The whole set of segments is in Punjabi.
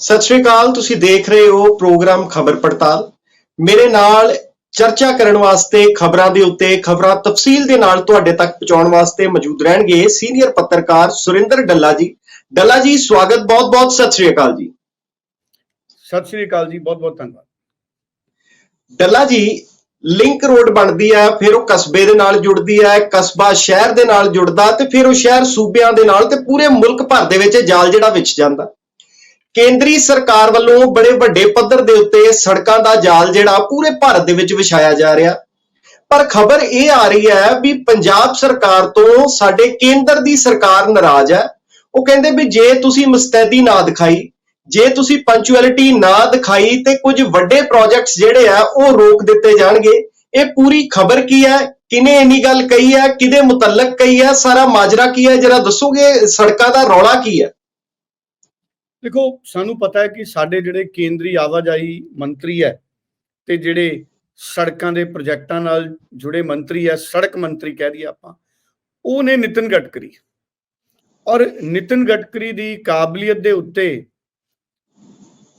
ਸਤਿ ਸ਼੍ਰੀ ਅਕਾਲ ਤੁਸੀਂ ਦੇਖ ਰਹੇ ਹੋ ਪ੍ਰੋਗਰਾਮ ਖਬਰ ਪੜਤਾਲ। ਮੇਰੇ ਨਾਲ ਚਰਚਾ ਕਰਨ ਵਾਸਤੇ ਖਬਰਾਂ ਦੇ ਉੱਤੇ ਖਬਰਾਂ ਤਫਸੀਲ ਦੇ ਨਾਲ ਤੁਹਾਡੇ ਤੱਕ ਪਹੁੰਚਾਉਣ ਵਾਸਤੇ ਮੌਜੂਦ ਰਹਿਣਗੇ ਸੀਨੀਅਰ ਪੱਤਰਕਾਰ ਸੁਰਿੰਦਰ ਡੱਲਾ ਜੀ। ਡੱਲਾ ਜੀ ਸਵਾਗਤ ਬਹੁਤ-ਬਹੁਤ ਸਤਿ ਸ਼੍ਰੀ ਅਕਾਲ ਜੀ। ਸਤਿ ਸ਼੍ਰੀ ਅਕਾਲ ਜੀ ਬਹੁਤ ਬਹੁਤ ਧੰਨਵਾਦ। ਡੱਲਾ ਜੀ ਲਿੰਕ ਰੋਡ ਬਣਦੀ ਹੈ ਫਿਰ ਉਹ ਕਸਬੇ ਦੇ ਨਾਲ ਜੁੜਦੀ ਹੈ ਕਸਬਾ ਸ਼ਹਿਰ ਦੇ ਨਾਲ ਜੁੜਦਾ ਤੇ ਫਿਰ ਉਹ ਸ਼ਹਿਰ ਸੂਬਿਆਂ ਦੇ ਨਾਲ ਤੇ ਪੂਰੇ ਮੁਲਕ ਭਰ ਦੇ ਵਿੱਚ ਜਾਲ ਜਿਹੜਾ ਵਿਚ ਜਾਂਦਾ। ਕੇਂਦਰੀ ਸਰਕਾਰ ਵੱਲੋਂ ਬੜੇ ਵੱਡੇ ਪੱਧਰ ਦੇ ਉੱਤੇ ਸੜਕਾਂ ਦਾ ਜਾਲ ਜਿਹੜਾ ਪੂਰੇ ਭਾਰਤ ਦੇ ਵਿੱਚ ਵਿਛਾਇਆ ਜਾ ਰਿਹਾ। ਪਰ ਖਬਰ ਇਹ ਆ ਰਹੀ ਹੈ ਵੀ ਪੰਜਾਬ ਸਰਕਾਰ ਤੋਂ ਸਾਡੇ ਕੇਂਦਰ ਦੀ ਸਰਕਾਰ ਨਾਰਾਜ਼ ਹੈ। ਉਹ ਕਹਿੰਦੇ ਵੀ ਜੇ ਤੁਸੀਂ ਮੁਸਤੈਦੀ ਨਾ ਦਿਖਾਈ, ਜੇ ਤੁਸੀਂ ਪੰਚੁਅਲਿਟੀ ਨਾ ਦਿਖਾਈ ਤੇ ਕੁਝ ਵੱਡੇ ਪ੍ਰੋਜੈਕਟਸ ਜਿਹੜੇ ਆ ਉਹ ਰੋਕ ਦਿੱਤੇ ਜਾਣਗੇ। ਇਹ ਪੂਰੀ ਖਬਰ ਕੀ ਹੈ? ਕਿਨੇ ਇੰਨੀ ਗੱਲ ਕਹੀ ਹੈ? ਕਿਹਦੇ ਮੁਤਲਕ ਕਹੀ ਹੈ? ਸਾਰਾ ਮਾਜਰਾ ਕੀ ਹੈ? ਜਰਾ ਦੱਸੋਗੇ? ਸੜਕਾਂ ਦਾ ਰੌਲਾ ਕੀ ਹੈ? ਦੇਖੋ, ਸਾਨੂੰ ਪਤਾ ਹੈ ਕਿ ਸਾਡੇ ਜਿਹੜੇ ਕੇਂਦਰੀ ਆਵਾਜਾਈ ਮੰਤਰੀ ਹੈ ਤੇ ਜਿਹੜੇ ਸੜਕਾਂ ਦੇ ਪ੍ਰੋਜੈਕਟਾਂ ਨਾਲ ਜੁੜੇ ਮੰਤਰੀ ਹੈ, ਸੜਕ ਮੰਤਰੀ ਕਹਿ ਦਈਏ ਆਪਾਂ ਉਹ ਨੇ ਨਿਤਨ ਗਡਕਰੀ। ਔਰ ਨਿਤਨ ਗਡਕਰੀ ਦੀ ਕਾਬਲੀਅਤ ਦੇ ਉੱਤੇ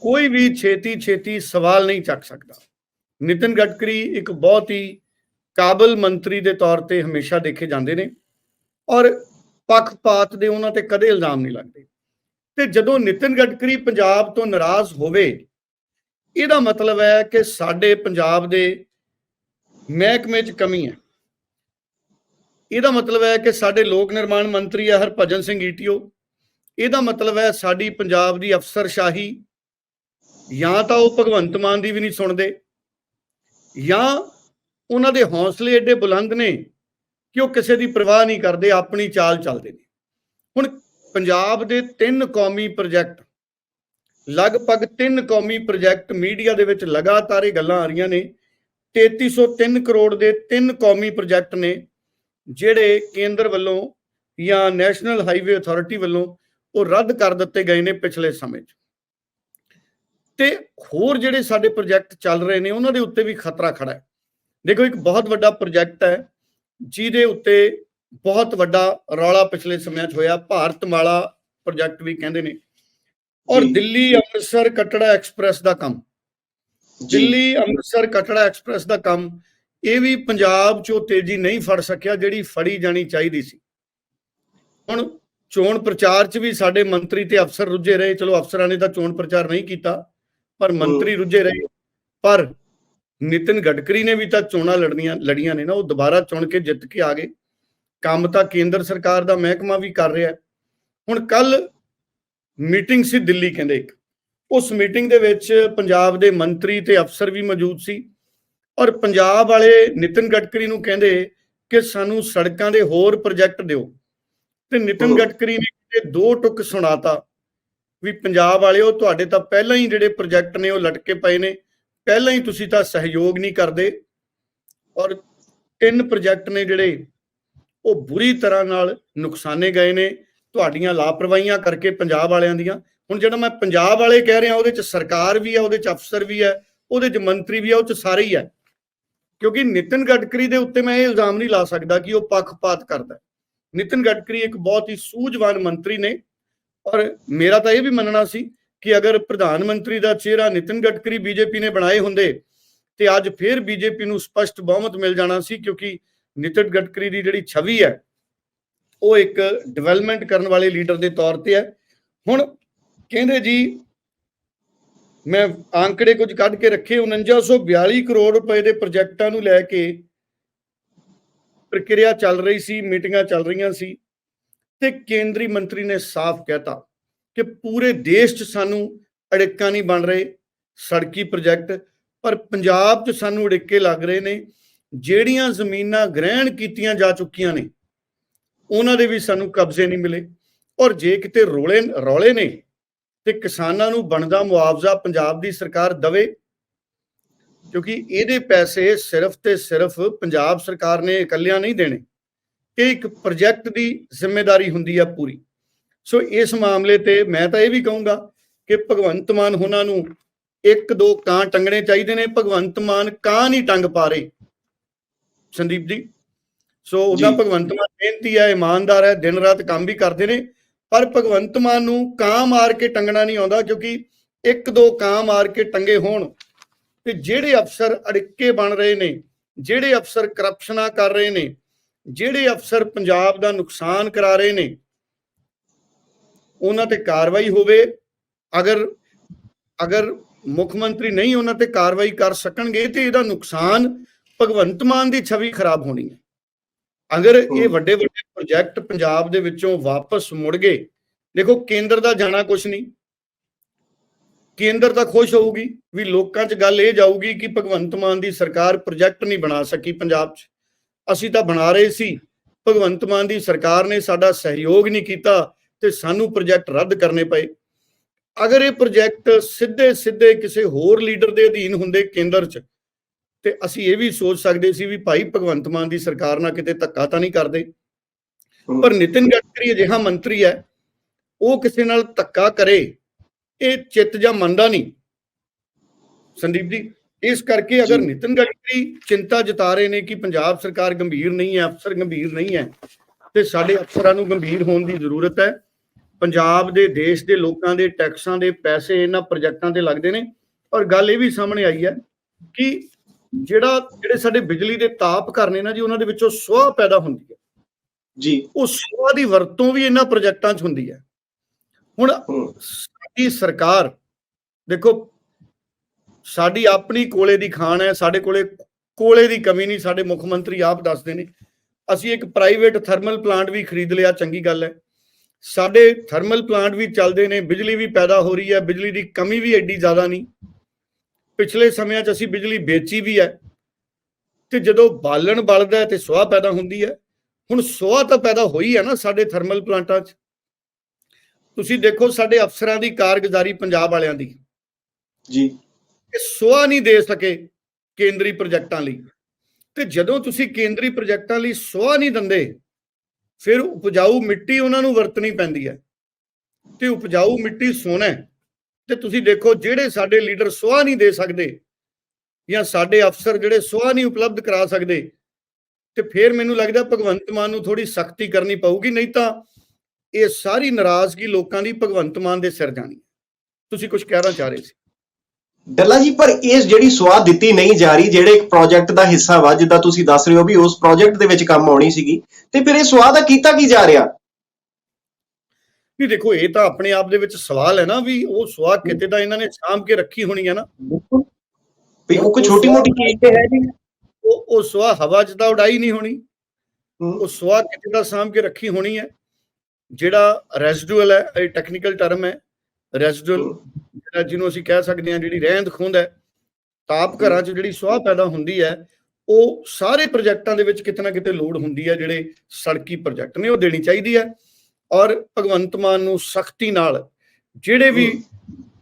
ਕੋਈ ਵੀ ਛੇਤੀ ਛੇਤੀ ਸਵਾਲ ਨਹੀਂ ਚੱਕ ਸਕਦਾ। ਨਿਤਨ ਗਡਕਰੀ ਇੱਕ ਬਹੁਤ ਹੀ ਕਾਬਲ ਮੰਤਰੀ ਦੇ ਤੌਰ ਤੇ ਹਮੇਸ਼ਾ ਦੇਖੇ ਜਾਂਦੇ ਨੇ ਔਰ ਪੱਖਪਾਤ ਦੇ ਉਹਨਾਂ ਤੇ ਕਦੇ ਇਲਜ਼ਾਮ ਨਹੀਂ ਲੱਗਦੇ। ਤੇ ਜਦੋਂ ਨਿਤਿਨ ਗਡਕਰੀ ਪੰਜਾਬ ਤੋਂ ਨਾਰਾਜ਼ ਹੋਵੇ, ਇਹਦਾ ਮਤਲਬ ਹੈ ਕਿ ਸਾਡੇ ਪੰਜਾਬ ਦੇ ਮਹਿਕਮੇ 'ਚ ਕਮੀ ਹੈ। ਇਹਦਾ ਮਤਲਬ ਹੈ ਕਿ ਸਾਡੇ ਲੋਕ ਨਿਰਮਾਣ ਮੰਤਰੀ ਹੈ ਹਰਭਜਨ ਸਿੰਘ ਈਟੀਓ। ਇਹਦਾ ਮਤਲਬ ਹੈ ਸਾਡੀ ਪੰਜਾਬ ਦੀ ਅਫਸਰਸ਼ਾਹੀ। ਜਾਂ ਤਾਂ ਉਹ ਭਗਵੰਤ ਮਾਨ ਦੀ ਵੀ ਨਹੀਂ ਸੁਣਦੇ। ਜਾਂ ਉਹਨਾਂ ਦੇ ਹੌਸਲੇ ਏਡੇ ਬੁਲੰਦ ਨੇ ਕਿ ਉਹ ਕਿਸੇ ਦੀ ਪਰਵਾਹ ਨਹੀਂ ਕਰਦੇ, ਆਪਣੀ ਚਾਲ ਚੱਲਦੇ ਨੇ। ਹੁਣ ਪੰਜਾਬ ਦੇ ਤਿੰਨ ਕੌਮੀ ਪ੍ਰੋਜੈਕਟ, ਲਗਭਗ ਤਿੰਨ ਕੌਮੀ ਪ੍ਰੋਜੈਕਟ ਮੀਡੀਆ ਦੇ ਵਿੱਚ ਲਗਾਤਾਰ ਇਹ ਗੱਲਾਂ ਆ ਰਹੀਆਂ ਨੇ। 3303 ਕਰੋੜ ਦੇ ਤਿੰਨ ਕੌਮੀ ਪ੍ਰੋਜੈਕਟ ਨੇ, ਜਿਹੜੇ ਕੇਂਦਰ ਵੱਲੋਂ ਜਾਂ ਨੈਸ਼ਨਲ ਹਾਈਵੇ ਅਥਾਰਟੀ ਵੱਲੋਂ ਉਹ ਰੱਦ ਕਰ ਦਿੱਤੇ ਗਏ ਨੇ ਪਿਛਲੇ ਸਮੇਂ 'ਚ। ਤੇ ਹੋਰ ਜਿਹੜੇ ਸਾਡੇ ਪ੍ਰੋਜੈਕਟ ਚੱਲ ਰਹੇ ਨੇ, ਉਹਨਾਂ ਦੇ ਉੱਤੇ ਵੀ ਖਤਰਾ ਖੜਾ ਹੈ। ਦੇਖੋ, ਇੱਕ ਬਹੁਤ ਵੱਡਾ ਪ੍ਰੋਜੈਕਟ ਹੈ, ਜਿਹਦੇ ਉੱਤੇ ਬਹੁਤ ਵੱਡਾ ਰੌਲਾ ਪਿਛਲੇ ਸਮਿਆਂ 'ਚ ਹੋਇਆ ਭਾਰਤਮਾਲਾ ਪ੍ਰੋਜੈਕਟ ਵੀ ਕਹਿੰਦੇ ਨੇ। ਔਰ। ਦਿੱਲੀ ਅੰਮ੍ਰਿਤਸਰ ਕਟੜਾ ਐਕਸਪ੍ਰੈਸ ਦਾ ਕੰਮ। ਦਿੱਲੀ ਅੰਮ੍ਰਿਤਸਰ ਕਟੜਾ ਐਕਸਪ੍ਰੈਸ ਦਾ ਕੰਮ ਇਹ ਵੀ ਪੰਜਾਬ 'ਚੋਂ ਤੇਜ਼ੀ ਨਹੀਂ ਫੜ ਸਕਿਆ ਜਿਹੜੀ ਫੜੀ ਜਾਣੀ ਚਾਹੀਦੀ ਸੀ। ਹੁਣ ਚੋਣ ਪ੍ਰਚਾਰ 'ਚ ਵੀ ਸਾਡੇ ਮੰਤਰੀ ਤੇ ਅਫਸਰ ਰੁੱਝੇ ਰਹੇ। ਚਲੋ ਅਫਸਰਾਂ ਨੇ ਤਾਂ ਚੋਣ ਪ੍ਰਚਾਰ ਨਹੀਂ ਕੀਤਾ ਪਰ ਮੰਤਰੀ ਰੁੱਝੇ ਰਹੇ। ਪਰ ਨਿਤਿਨ ਗਡਕਰੀ ਨੇ ਵੀ ਤਾਂ ਚੋਣਾਂ ਲੜਨੀਆਂ ਲੜੀਆਂ ਨੇ ਨਾ ਉਹ ਦੁਬਾਰਾ ਚੁਣ ਕੇ ਜਿੱਤ ਕੇ ਆ ਗਏ। ਕੰਮ ਤਾਂ ਕੇਂਦਰ ਸਰਕਾਰ ਦਾ ਮਹਿਕਮਾ ਵੀ ਕਰ ਰਿਹਾ। ਹੁਣ ਕੱਲ ਮੀਟਿੰਗ ਸੀ ਦਿੱਲੀ ਕਹਿੰਦੇ ਇੱਕ ਉਸ ਮੀਟਿੰਗ ਦੇ ਵਿੱਚ ਪੰਜਾਬ ਦੇ ਮੰਤਰੀ ਤੇ ਅਫਸਰ ਵੀ ਮੌਜੂਦ ਸੀ ਔਰ ਪੰਜਾਬ ਵਾਲੇ ਨਿਤਿਨ ਗਡਕਰੀ ਨੂੰ ਕਹਿੰਦੇ ਕਿ ਸਾਨੂੰ ਸੜਕਾਂ ਦੇ ਹੋਰ ਪ੍ਰੋਜੈਕਟ ਦਿਓ ਤੇ ਨਿਤਿਨ। ਗਡਕਰੀ ਨੇ ਕਿਤੇ ਦੋ ਟੁਕ ਸੁਣਾਤਾ ਵੀ ਪੰਜਾਬ ਵਾਲਿਓ ਤੁਹਾਡੇ ਤਾਂ ਪਹਿਲਾਂ ਹੀ ਜਿਹੜੇ ਪ੍ਰੋਜੈਕਟ ਨੇ ਉਹ ਲਟਕੇ ਪਏ ਨੇ ਪਹਿਲਾਂ ਹੀ ਤੁਸੀਂ ਤਾਂ ਸਹਿਯੋਗ ਨਹੀਂ ਕਰਦੇ ਔਰ ਤਿੰਨ ਪ੍ਰੋਜੈਕਟ ਨੇ ਜਿਹੜੇ ਉਹ ਬੁਰੀ ਤਰ੍ਹਾਂ ਨਾਲ ਨੁਕਸਾਨੇ ਗਏ ਨੇ, ਤੁਹਾਡੀਆਂ ਲਾਪਰਵਾਹੀਆਂ ਕਰਕੇ ਪੰਜਾਬ ਵਾਲਿਆਂ ਦੀਆਂ ਹੁਣ ਜਿਹੜਾ ਮੈਂ ਪੰਜਾਬ ਵਾਲੇ ਕਹਿ ਰਿਹਾ, ਉਹਦੇ ਚ ਸਰਕਾਰ ਵੀ ਹੈ, ਉਹਦੇ ਚ ਅਫਸਰ ਵੀ ਹੈ, ਉਹਦੇ ਚ ਮੰਤਰੀ ਵੀ ਹੈ, ਉਹ ਚ ਸਾਰੇ ਹੀ ਹੈ ਕਿਉਂਕਿ ਨਿਤਿਨ ਗਡਕਰੀ ਦੇ ਉੱਤੇ ਮੈਂ ਇਹ ਇਲਜ਼ਾਮ ਨਹੀਂ ਲਾ ਸਕਦਾ ਕਿ ਉਹ ਪੱਖਪਾਤ ਕਰਦਾ ਹੈ। ਨਿਤਿਨ ਗਡਕਰੀ ਇੱਕ ਬਹੁਤ ਹੀ ਸੂਝਵਾਨ ਮੰਤਰੀ ਨੇ, ਔਰ ਮੇਰਾ ਤਾਂ ਇਹ ਵੀ ਮੰਨਣਾ ਸੀ ਕਿ ਅਗਰ ਪ੍ਰਧਾਨ ਮੰਤਰੀ ਦਾ ਚਿਹਰਾ ਨਿਤਿਨ ਗਡਕਰੀ, ਬੀਜੇਪੀ ਨੇ ਬਣਾਏ ਹੁੰਦੇ, ਤੇ ਅੱਜ ਫਿਰ ਬੀਜੇਪੀ ਨੂੰ ਸਪਸ਼ਟ ਬਹੁਮਤ ਮਿਲ ਜਾਣਾ ਸੀ, ਕਿਉਂਕਿ ਨਿਤਿਨ ਗਡਕਰੀ ਦੀ ਜਿਹੜੀ ਛਵੀ ਹੈ, ਉਹ ਇੱਕ ਡਿਵੈਲਪਮੈਂਟ ਕਰਨ ਵਾਲੇ ਲੀਡਰ ਦੇ ਤੌਰ ਤੇ ਹੈ। ਹੁਣ ਕਹਿੰਦੇ ਜੀ, ਮੈਂ ਆંકੜੇ ਕੁਝ ਕੱਢ ਕੇ ਰੱਖੇ 4942 ਕਰੋੜ ਰੁਪਏ ਦੇ ਪ੍ਰੋਜੈਕਟਾਂ ਨੂੰ ਲੈ ਕੇ ਪ੍ਰਕਿਰਿਆ ਚੱਲ ਰਹੀ ਸੀ, ਮੀਟਿੰਗਾਂ ਚੱਲ ਰਹੀਆਂ ਸੀ ਤੇ ਕੇਂਦਰੀ ਮੰਤਰੀ ਨੇ ਸਾਫ਼ ਕਹਿਤਾ ਕਿ ਪੂਰੇ ਦੇਸ਼ 'ਚ ਸਾਨੂੰ ਅੜਿੱਕਾ ਨਹੀਂ ਬਣ ਰਹੇ ਸੜਕੀ ਪ੍ਰੋਜੈਕਟ ਪਰ ਪੰਜਾਬ 'ਚ ਸਾਨੂੰ ਅੜਿੱਕੇ ਲੱਗ ਰਹੇ ਨੇ। ਜਿਹੜੀਆਂ ਜ਼ਮੀਨਾਂ ਗ੍ਰਹਿਣ ਕੀਤੀਆਂ ਜਾ ਚੁੱਕੀਆਂ ਨੇ, ਉਹਨਾਂ ਦੇ ਵੀ ਸਾਨੂੰ ਕਬਜ਼ੇ ਨਹੀਂ ਮਿਲੇ। ਔਰ ਜੇ ਕਿਤੇ ਰੋਲੇ, ਰੌਲੇ ਨੇ ਤੇ ਕਿਸਾਨਾਂ ਨੂੰ ਬਣਦਾ ਮੁਆਵਜ਼ਾ ਪੰਜਾਬ ਦੀ ਸਰਕਾਰ ਦਵੇ, ਕਿਉਂਕਿ ਇਹਦੇ ਪੈਸੇ ਸਿਰਫ ਤੇ ਸਿਰਫ ਪੰਜਾਬ ਸਰਕਾਰ ਨੇ ਇਕੱਲਿਆਂ ਨਹੀਂ ਦੇਣੇ। ਇਹ ਇੱਕ ਪ੍ਰੋਜੈਕਟ ਦੀ ਜ਼ਿੰਮੇਵਾਰੀ ਹੁੰਦੀ ਆ ਪੂਰੀ। ਸੋ ਇਸ ਮਾਮਲੇ ਤੇ ਮੈਂ ਤਾਂ ਇਹ ਵੀ ਕਹੂੰਗਾ ਕਿ ਭਗਵੰਤ ਮਾਨ ਉਹਨਾਂ ਨੂੰ ਇੱਕ ਦੋ ਕਾਂ ਟੰਗਣੇ ਚਾਹੀਦੇ ਨੇ। ਭਗਵੰਤ ਮਾਨ ਕਾਂ ਨਹੀਂ ਟੰਗ ਪਾ ਰਹੇ। ਸੰਦੀਪ ਜੀ। ਸੋ ਉਹਦਾ। ਭਗਵੰਤ ਮਾਨ ਮਿਹਨਤੀ ਹੈ ਇਮਾਨਦਾਰ ਹੈ ਦਿਨ ਰਾਤ ਕੰਮ ਵੀ ਕਰਦੇ ਨੇ। ਪਰ ਭਗਵੰਤ ਮਾਨ ਨੂੰ ਕਾਂ ਮਾਰ ਕੇ ਟੰਗਣਾ ਨਹੀਂ ਆਉਂਦਾ ਕਿਉਂਕਿ ਇੱਕ ਦੋ ਕਾਂ ਮਾਰ ਕੇ ਟੰਗੇ ਹੋਣ ਤੇ ਜਿਹੜੇ ਅਫਸਰ ਅੜਿੱਕੇ ਬਣ ਰਹੇ ਨੇ ਜਿਹੜੇ ਅਫਸਰ ਕਰਪਸ਼ਨਾਂ ਕਰ ਰਹੇ ਨੇ ਜਿਹੜੇ ਅਫਸਰ ਪੰਜਾਬ ਦਾ ਨੁਕਸਾਨ ਕਰਾ ਰਹੇ ਨੇ ਉਹਨਾਂ ਤੇ ਕਾਰਵਾਈ ਹੋਵੇ। ਅਗਰ ਅਗਰ ਮੁੱਖ ਮੰਤਰੀ ਨਹੀਂ ਉਹਨਾਂ ਤੇ ਕਾਰਵਾਈ ਕਰ ਸਕਣਗੇ ਤੇ ਇਹਦਾ ਨੁਕਸਾਨ ਭਗਵੰਤ ਮਾਨ ਦੀ ਛਵੀ ਖਰਾਬ ਹੋਣੀ ਹੈ। ਅਗਰ ਇਹ। ਵੱਡੇ ਵੱਡੇ ਪ੍ਰੋਜੈਕਟ ਪੰਜਾਬ ਦੇ ਵਿੱਚੋਂ ਵਾਪਸ ਮੁੜ ਗਏ ਦੇਖੋ ਕੇਂਦਰ ਦਾ ਜਾਣਾ ਕੁਛ ਨਹੀਂ। ਕੇਂਦਰ ਤਾਂ ਖੁਸ਼ ਹੋਊਗੀ ਵੀ ਲੋਕਾਂ 'ਚ ਗੱਲ ਇਹ ਜਾਊਗੀ ਕਿ ਭਗਵੰਤ ਮਾਨ ਦੀ ਸਰਕਾਰ ਪ੍ਰੋਜੈਕਟ ਨਹੀਂ ਬਣਾ ਸਕੀ ਪੰਜਾਬ 'ਚ। ਅਸੀਂ ਤਾਂ ਬਣਾ ਰਹੇ ਸੀ ਭਗਵੰਤ ਮਾਨ ਦੀ ਸਰਕਾਰ ਨੇ ਸਾਡਾ ਸਹਿਯੋਗ ਨਹੀਂ ਕੀਤਾ ਤੇ ਸਾਨੂੰ ਪ੍ਰੋਜੈਕਟ ਰੱਦ ਕਰਨੇ ਪਏ। ਅਗਰ ਇਹ ਪ੍ਰੋਜੈਕਟ ਸਿੱਧੇ ਸਿੱਧੇ ਕਿਸੇ ਹੋਰ ਲੀਡਰ ਦੇ ਅਧੀਨ ਹੁੰਦੇ ਕੇਂਦਰ 'ਚ ਤੇ ਅਸੀਂ ਇਹ ਵੀ ਸੋਚ ਸਕਦੇ ਸੀ ਵੀ ਭਾਈ ਭਗਵੰਤ ਮਾਨ ਦੀ ਸਰਕਾਰ ਨਾਲ ਕਿਤੇ ਧੱਕਾ ਤਾਂ ਨਹੀਂ ਕਰਦੇ। ਪਰ ਨਿਤਿਨ ਗਡਕਰੀ ਅਜਿਹਾ ਮੰਤਰੀ ਹੈ ਉਹ ਕਿਸੇ ਨਾਲ ਧੱਕਾ ਕਰੇ ਇਹ ਚਿੱਤ ਜਾਂ ਮੰਨਦਾ ਨਹੀਂ। ਸੰਦੀਪ ਜੀ ਇਸ ਕਰਕੇ ਅਗਰ। ਨਿਤਿਨ ਗਡਕਰੀ ਚਿੰਤਾ ਜਤਾ ਰਹੇ ਨੇ ਕਿ ਪੰਜਾਬ ਸਰਕਾਰ ਗੰਭੀਰ ਨਹੀਂ ਹੈ ਅਫਸਰ ਗੰਭੀਰ ਨਹੀਂ ਹੈ ਤੇ ਸਾਡੇ ਅਫਸਰਾਂ ਨੂੰ ਗੰਭੀਰ ਹੋਣ ਦੀ ਜ਼ਰੂਰਤ ਹੈ। ਪੰਜਾਬ ਦੇ ਦੇਸ਼ ਦੇ ਲੋਕਾਂ ਦੇ ਟੈਕਸਾਂ ਦੇ ਪੈਸੇ ਇਹਨਾਂ ਪ੍ਰੋਜੈਕਟਾਂ ਤੇ ਲੱਗਦੇ ਨੇ। ਔਰ ਗੱਲ ਇਹ ਵੀ ਸਾਹਮਣੇ ਆਈ ਹੈ ਕਿ ਜਿਹੜਾ ਜਿਹੜੇ ਸਾਡੇ ਬਿਜਲੀ ਦੇ ਤਾਪ ਘਰ ਨੇ ਜੀ ਉਹਨਾਂ ਦੇ ਵਿੱਚੋਂ ਸੁਆਹ ਪੈਦਾ ਹੁੰਦੀ ਹੈ। ਜੀ। ਉਹ ਸੁਆਹ ਦੀ ਵਰਤੋਂ ਵੀ ਇਹਨਾਂ ਪ੍ਰੋਜੈਕਟਾਂ 'ਚ ਹੁੰਦੀ ਹੈ। ਹੁਣ ਸਾਡੀ ਸਰਕਾਰ ਦੇਖੋ ਸਾਡੀ ਆਪਣੀ ਕੋਲੇ ਦੀ ਖਾਨ ਹੈ ਸਾਡੇ ਕੋਲੇ ਕੋਲੇ ਦੀ ਕਮੀ ਨਹੀਂ ਸਾਡੇ ਮੁੱਖ ਮੰਤਰੀ ਆਪ ਦੱਸਦੇ ਨੇ। ਅਸੀਂ ਇੱਕ ਪ੍ਰਾਈਵੇਟ ਥਰਮਲ ਪਲਾਂਟ ਵੀ ਖਰੀਦ ਲਿਆ ਚੰਗੀ ਗੱਲ ਹੈ। ਸਾਡੇ ਥਰਮਲ ਪਲਾਂਟ ਵੀ ਚੱਲਦੇ ਨੇ ਬਿਜਲੀ ਵੀ ਪੈਦਾ ਹੋ ਰਹੀ ਹੈ ਬਿਜਲੀ ਦੀ ਕਮੀ ਵੀ ਐਡੀ ਜ਼ਿਆਦਾ ਨਹੀਂ। ਪਿਛਲੇ ਸਮਿਆਂ 'ਚ ਅਸੀਂ ਬਿਜਲੀ ਵੇਚੀ ਵੀ ਹੈ ਤੇ ਜਦੋਂ ਬਾਲਣ ਬਲਦਾ ਤੇ ਸੁਆਹ ਪੈਦਾ ਹੁੰਦੀ ਹੈ ਹੁਣ ਸੁਆਹ ਤਾਂ ਪੈਦਾ ਹੋਈ ਹੈ ਨਾ ਸਾਡੇ ਥਰਮਲ ਪਲਾਂਟਾਂ 'ਚ। ਤੁਸੀਂ ਦੇਖੋ ਸਾਡੇ ਅਫਸਰਾਂ ਦੀ ਕਾਰਗੁਜ਼ਾਰੀ ਪੰਜਾਬ ਵਾਲਿਆਂ ਦੀ। ਜੀ। ਇਹ ਸੁਆਹ ਨਹੀਂ ਦੇ ਸਕੇ ਕੇਂਦਰੀ ਪ੍ਰੋਜੈਕਟਾਂ ਲਈ। ਤੇ ਜਦੋਂ ਤੁਸੀਂ ਕੇਂਦਰੀ ਪ੍ਰੋਜੈਕਟਾਂ ਲਈ ਸੁਆਹ ਨਹੀਂ ਦਿੰਦੇ ਫਿਰ ਉਪਜਾਊ ਮਿੱਟੀ ਉਹਨਾਂ ਨੂੰ ਵਰਤਣੀ ਪੈਂਦੀ ਹੈ। ਤੇ ਉਪਜਾਊ ਮਿੱਟੀ ਸੋਨਾ ਹੈ। ਤੇ ਤੁਸੀਂ ਦੇਖੋ ਜਿਹੜੇ ਸਾਡੇ ਲੀਡਰ ਸੁਆਹ ਨਹੀਂ ਦੇ ਸਕਦੇ ਜਾਂ ਸਾਡੇ ਅਫਸਰ ਜਿਹੜੇ ਸੁਆਹ ਨਹੀਂ ਉਪਲਬਧ ਕਰਾ ਸਕਦੇ, ਤੇ ਫਿਰ ਮੈਨੂੰ ਲੱਗਦਾ ਭਗਵੰਤ ਮਾਨ ਨੂੰ ਥੋੜੀ ਸਖਤੀ ਕਰਨੀ ਪਊਗੀ, ਨਹੀਂ ਤਾਂ ਇਹ ਸਾਰੀ ਨਾਰਾਜ਼ਗੀ ਲੋਕਾਂ ਦੀ ਭਗਵੰਤ ਮਾਨ ਦੇ ਸਿਰ ਜਾਣੀ ਹੈ। ਤੁਸੀਂ ਕੁਝ ਕਹਿਣਾ ਚਾਹ ਰਹੇ ਸੀ ਡੱਲਾ ਜੀ, ਪਰ ਇਸ ਜਿਹੜੀ ਸਵਾਦ ਦਿੱਤੀ ਨਹੀਂ ਜਾ ਰਹੀ, ਜਿਹੜੇ ਇੱਕ ਪ੍ਰੋਜੈਕਟ ਦਾ ਹਿੱਸਾ ਵਾ, ਜਿੱਦਾਂ ਤੁਸੀਂ ਦੱਸ ਰਹੇ ਹੋ ਵੀ ਉਸ ਪ੍ਰੋਜੈਕਟ ਦੇ ਵਿੱਚ ਕੰਮ ਆਉਣੀ ਸੀਗੀ, ਤੇ ਫਿਰ ਇਹ ਸਵਾਦ ਦਾ ਕੀਤਾ ਕੀ ਜਾ ਰਿਹਾ ਨਹੀਂ ਦੇਖੋ ਇਹ ਤਾਂ ਆਪਣੇ ਆਪ ਦੇ ਵਿੱਚ ਸਵਾਲ ਹੈ ਨਾ ਵੀ ਉਹ ਸੁਆਹ ਕਿਤੇ ਦਾ ਇਹਨਾਂ ਨੇ ਸਾਂਭ ਕੇ ਰੱਖੀ ਹੋਣੀ ਹੈ ਨਾ। ਵੀ ਉਹ ਕੋਈ ਛੋਟੀ ਮੋਟੀ ਚੀਜ਼ ਤੇ ਹੈ ਨਹੀਂ। ਉਹ ਉਹ ਸੁਆਹ ਹਵਾ 'ਚ ਤਾਂ ਉਡਾਈ ਨਹੀਂ ਹੋਣੀ। ਉਹ ਸੁਆਹ ਕਿਤੇ ਦਾ ਸਾਂਭ ਕੇ ਰੱਖੀ ਹੋਣੀ ਹੈ। ਜਿਹੜਾ ਰੈਜ਼ੀਡੂਅਲ ਹੈ ਇਹ ਟੈਕਨੀਕਲ ਟਰਮ ਹੈ। ਰੈਜ਼ੀਡੂਅਲ ਜਿਹੜਾ ਜਿਹਨੂੰ ਅਸੀਂ ਕਹਿ ਸਕਦੇ ਹਾਂ ਜਿਹੜੀ ਰਹਿੰਦ ਖੂੰਦ ਹੈ ਤਾਪ ਘਰਾਂ 'ਚ ਜਿਹੜੀ ਸੁਆਹ ਪੈਦਾ ਹੁੰਦੀ ਹੈ ਉਹ ਸਾਰੇ ਪ੍ਰੋਜੈਕਟਾਂ ਦੇ ਵਿੱਚ ਕਿਤੇ ਨਾ ਕਿਤੇ ਲੋਡ ਹੁੰਦੀ ਹੈ ਜਿਹੜੇ ਸੜਕੀ ਪ੍ਰੋਜੈਕਟ ਨੇ ਉਹ ਦੇਣੀ ਚਾਹੀਦੀ ਹੈ। ਔਰ ਭਗਵੰਤ ਮਾਨ ਨੂੰ ਸਖਤੀ ਨਾਲ ਜਿਹੜੇ ਵੀ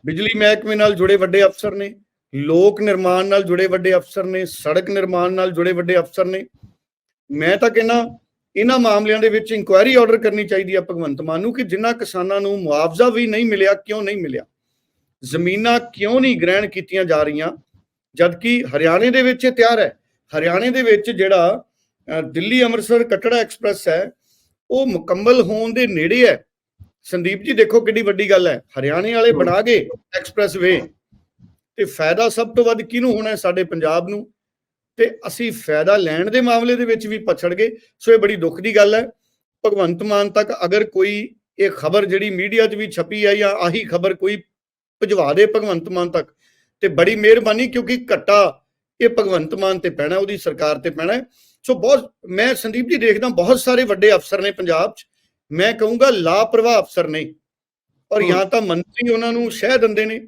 ਬਿਜਲੀ ਮਹਿਕਮੇ ਨਾਲ ਜੁੜੇ ਵੱਡੇ ਅਫਸਰ ਨੇ ਲੋਕ ਨਿਰਮਾਣ ਨਾਲ ਜੁੜੇ ਵੱਡੇ ਅਫਸਰ ਨੇ ਸੜਕ ਨਿਰਮਾਣ ਨਾਲ ਜੁੜੇ ਵੱਡੇ ਅਫਸਰ ਨੇ ਮੈਂ ਤਾਂ ਕਹਿੰਦਾ ਇਹਨਾਂ ਮਾਮਲਿਆਂ ਦੇ ਵਿੱਚ ਇਨਕੁਆਇਰੀ ਆਰਡਰ ਕਰਨੀ ਚਾਹੀਦੀ ਹੈ ਭਗਵੰਤ ਮਾਨ ਨੂੰ ਕਿ ਜਿਨ੍ਹਾਂ ਕਿਸਾਨਾਂ ਨੂੰ ਮੁਆਵਜ਼ਾ ਵੀ ਨਹੀਂ ਮਿਲਿਆ ਕਿਉਂ ਨਹੀਂ ਮਿਲਿਆ। ਜ਼ਮੀਨਾਂ ਕਿਉਂ ਨਹੀਂ ਗ੍ਰਹਿਣ ਕੀਤੀਆਂ ਜਾ ਰਹੀਆਂ ਜਦਕਿ ਹਰਿਆਣੇ ਦੇ ਵਿੱਚ ਇਹ ਤਿਆਰ ਹੈ। ਹਰਿਆਣੇ ਦੇ ਵਿੱਚ ਜਿਹੜਾ ਦਿੱਲੀ ਅੰਮ੍ਰਿਤਸਰ ਕਟੜਾ ਐਕਸਪ੍ਰੈਸ ਹੈ ਉਹ ਮੁਕੰਮਲ ਹੋਣ ਦੇ ਨੇੜੇ ਹੈ। ਸੰਦੀਪ ਜੀ, ਦੇਖੋ ਕਿੰਨੀ ਵੱਡੀ ਗੱਲ ਹੈ। ਹਰਿਆਣੇ ਵਾਲੇ ਬਣਾ ਗਏ ਐਕਸਪ੍ਰੈਸ ਵੇ। ਤੇ ਫਾਇਦਾ ਸਭ ਤੋਂ ਵੱਧ ਕਿਹਨੂੰ ਹੋਣਾ ਹੈ? ਸਾਡੇ ਪੰਜਾਬ ਨੂੰ। ਤੇ ਅਸੀਂ ਫਾਇਦਾ ਲੈਣ ਦੇ ਮਾਮਲੇ ਦੇ ਵਿੱਚ ਵੀ ਪਛੜ ਗਏ। ਸੋ ਇਹ ਬੜੀ ਦੁੱਖ ਦੀ ਗੱਲ ਹੈ। ਭਗਵੰਤ ਮਾਨ ਤੱਕ ਅਗਰ ਕੋਈ ਇਹ ਖਬਰ ਜਿਹੜੀ ਮੀਡੀਆ 'ਚ ਵੀ ਛਪੀ ਹੈ ਜਾਂ ਆਹੀ ਖਬਰ ਕੋਈ ਭਜਵਾ ਦੇ ਭਗਵੰਤ ਮਾਨ ਤੱਕ। ਤੇ ਬੜੀ ਮਿਹਰਬਾਨੀ ਕਿਉਂਕਿ ਘੱਟਾ ਇਹ ਭਗਵੰਤ ਮਾਨ ਤੇ ਪੈਣਾ, ਉਹਦੀ ਸਰਕਾਰ ਤੇ ਪੈਣਾ ਸੋ ਬਹੁਤ ਮੈਂ ਸੰਦੀਪ ਜੀ ਦੇਖਦਾ ਬਹੁਤ ਸਾਰੇ ਵੱਡੇ ਅਫਸਰ ਨੇ ਪੰਜਾਬ 'ਚ ਮੈਂ ਕਹੂੰਗਾ ਲਾਪਰਵਾਹ ਅਫਸਰ ਨੇ ਔਰ। ਜਾਂ ਤਾਂ ਮੰਤਰੀ ਉਹਨਾਂ ਨੂੰ ਸ਼ਹਿ ਦਿੰਦੇ ਨੇ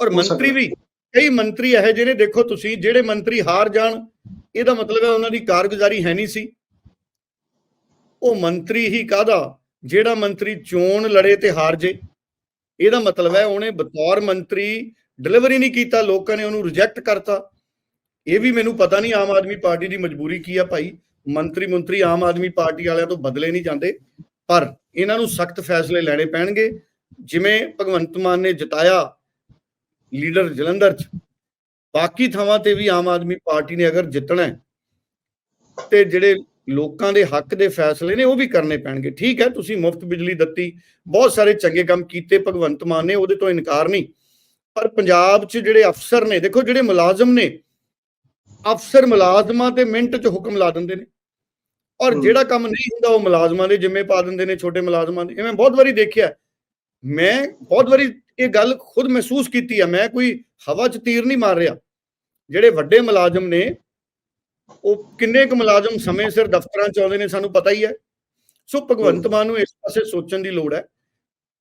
ਔਰ ਮੰਤਰੀ। ਵੀ ਕਈ ਮੰਤਰੀ ਇਹੋ ਜਿਹੇ ਨੇ ਦੇਖੋ ਤੁਸੀਂ ਜਿਹੜੇ ਮੰਤਰੀ ਹਾਰ ਜਾਣ ਇਹਦਾ ਮਤਲਬ ਹੈ ਉਹਨਾਂ ਦੀ ਕਾਰਗੁਜ਼ਾਰੀ ਹੈ ਨਹੀਂ ਸੀ ਉਹ ਮੰਤਰੀ ਹੀ ਕਾਹਦਾ ਜਿਹੜਾ ਮੰਤਰੀ ਚੋਣ ਲੜੇ ਤੇ ਹਾਰ ਜੇ ਇਹਦਾ ਮਤਲਬ ਹੈ ਉਹਨੇ ਬਤੌਰ ਮੰਤਰੀ ਡਿਲੀਵਰੀ ਨਹੀਂ ਕੀਤਾ ਲੋਕਾਂ ਨੇ ਉਹਨੂੰ ਰਿਜੈਕਟ ਕਰਤਾ ਇਹ ਵੀ ਮੈਨੂੰ ਪਤਾ ਨਹੀਂ ਆਮ ਆਦਮੀ ਪਾਰਟੀ ਦੀ ਮਜਬੂਰੀ ਕੀ ਆ ਭਾਈ। ਮੰਤਰੀ ਮੰਤਰੀ ਆਮ ਆਦਮੀ ਪਾਰਟੀ ਵਾਲਿਆਂ ਤੋਂ ਬਦਲੇ ਨਹੀਂ ਜਾਂਦੇ। ਪਰ ਇਹਨਾਂ ਨੂੰ ਸਖਤ ਫੈਸਲੇ ਲੈਣੇ ਪੈਣਗੇ। ਜਿਵੇਂ ਭਗਵੰਤ ਮਾਨ ਨੇ ਜਿਤਾਇਆ ਲੀਡਰ ਜਲੰਧਰ ਚ। ਬਾਕੀ ਥਾਵਾਂ ਤੇ ਵੀ ਆਮ ਆਦਮੀ ਪਾਰਟੀ ਨੇ ਅਗਰ ਜਿੱਤਣਾ ਹੈ, ਤੇ ਜਿਹੜੇ ਲੋਕਾਂ ਦੇ ਹੱਕ ਦੇ ਫੈਸਲੇ ਨੇ ਉਹ ਵੀ ਕਰਨੇ ਪੈਣਗੇ। ਠੀਕ ਹੈ, ਤੁਸੀਂ ਮੁਫਤ ਬਿਜਲੀ ਦਿੱਤੀ। ਬਹੁਤ ਸਾਰੇ ਚੰਗੇ ਕੰਮ ਕੀਤੇ ਭਗਵੰਤ ਮਾਨ ਨੇ, ਉਹਦੇ ਤੋਂ ਇਨਕਾਰ ਨਹੀਂ। ਪਰ ਪੰਜਾਬ 'ਚ ਜਿਹੜੇ ਅਫਸਰ ਨੇ, ਦੇਖੋ ਜਿਹੜੇ ਮੁਲਾਜ਼ਮ ਨੇ ਅਫਸਰ ਮੁਲਾਜ਼ਮਾਂ ਤੇ ਮਿੰਟ 'ਚ ਹੁਕਮ ਲਾ ਦਿੰਦੇ ਨੇ। ਔਰ। ਜਿਹੜਾ ਕੰਮ ਨਹੀਂ ਹੁੰਦਾ ਉਹ ਮੁਲਾਜ਼ਮਾਂ ਦੇ ਜਿੰਮੇ ਪਾ ਦਿੰਦੇ ਨੇ ਛੋਟੇ ਮੁਲਾਜ਼ਮਾਂ ਦੇ। ਇਹ ਮੈਂ ਬਹੁਤ ਵਾਰੀ ਦੇਖਿਆ। ਮੈਂ ਬਹੁਤ ਵਾਰੀ ਇਹ ਗੱਲ ਖੁਦ ਮਹਿਸੂਸ ਕੀਤੀ ਆ। ਮੈਂ ਕੋਈ ਹਵਾ 'ਚ ਤੀਰ ਨਹੀਂ ਮਾਰ ਰਿਹਾ। ਜਿਹੜੇ ਵੱਡੇ ਮੁਲਾਜ਼ਮ ਨੇ ਉਹ ਕਿੰਨੇ ਕੁ ਮੁਲਾਜ਼ਮ ਸਮੇਂ ਸਿਰ ਦਫ਼ਤਰਾਂ 'ਚ ਆਉਂਦੇ ਨੇ ਸਾਨੂੰ ਪਤਾ ਹੀ ਹੈ। ਸੋ ਭਗਵੰਤ ਮਾਨ ਨੂੰ ਇਸ ਪਾਸੇ ਸੋਚਣ ਦੀ ਲੋੜ ਹੈ।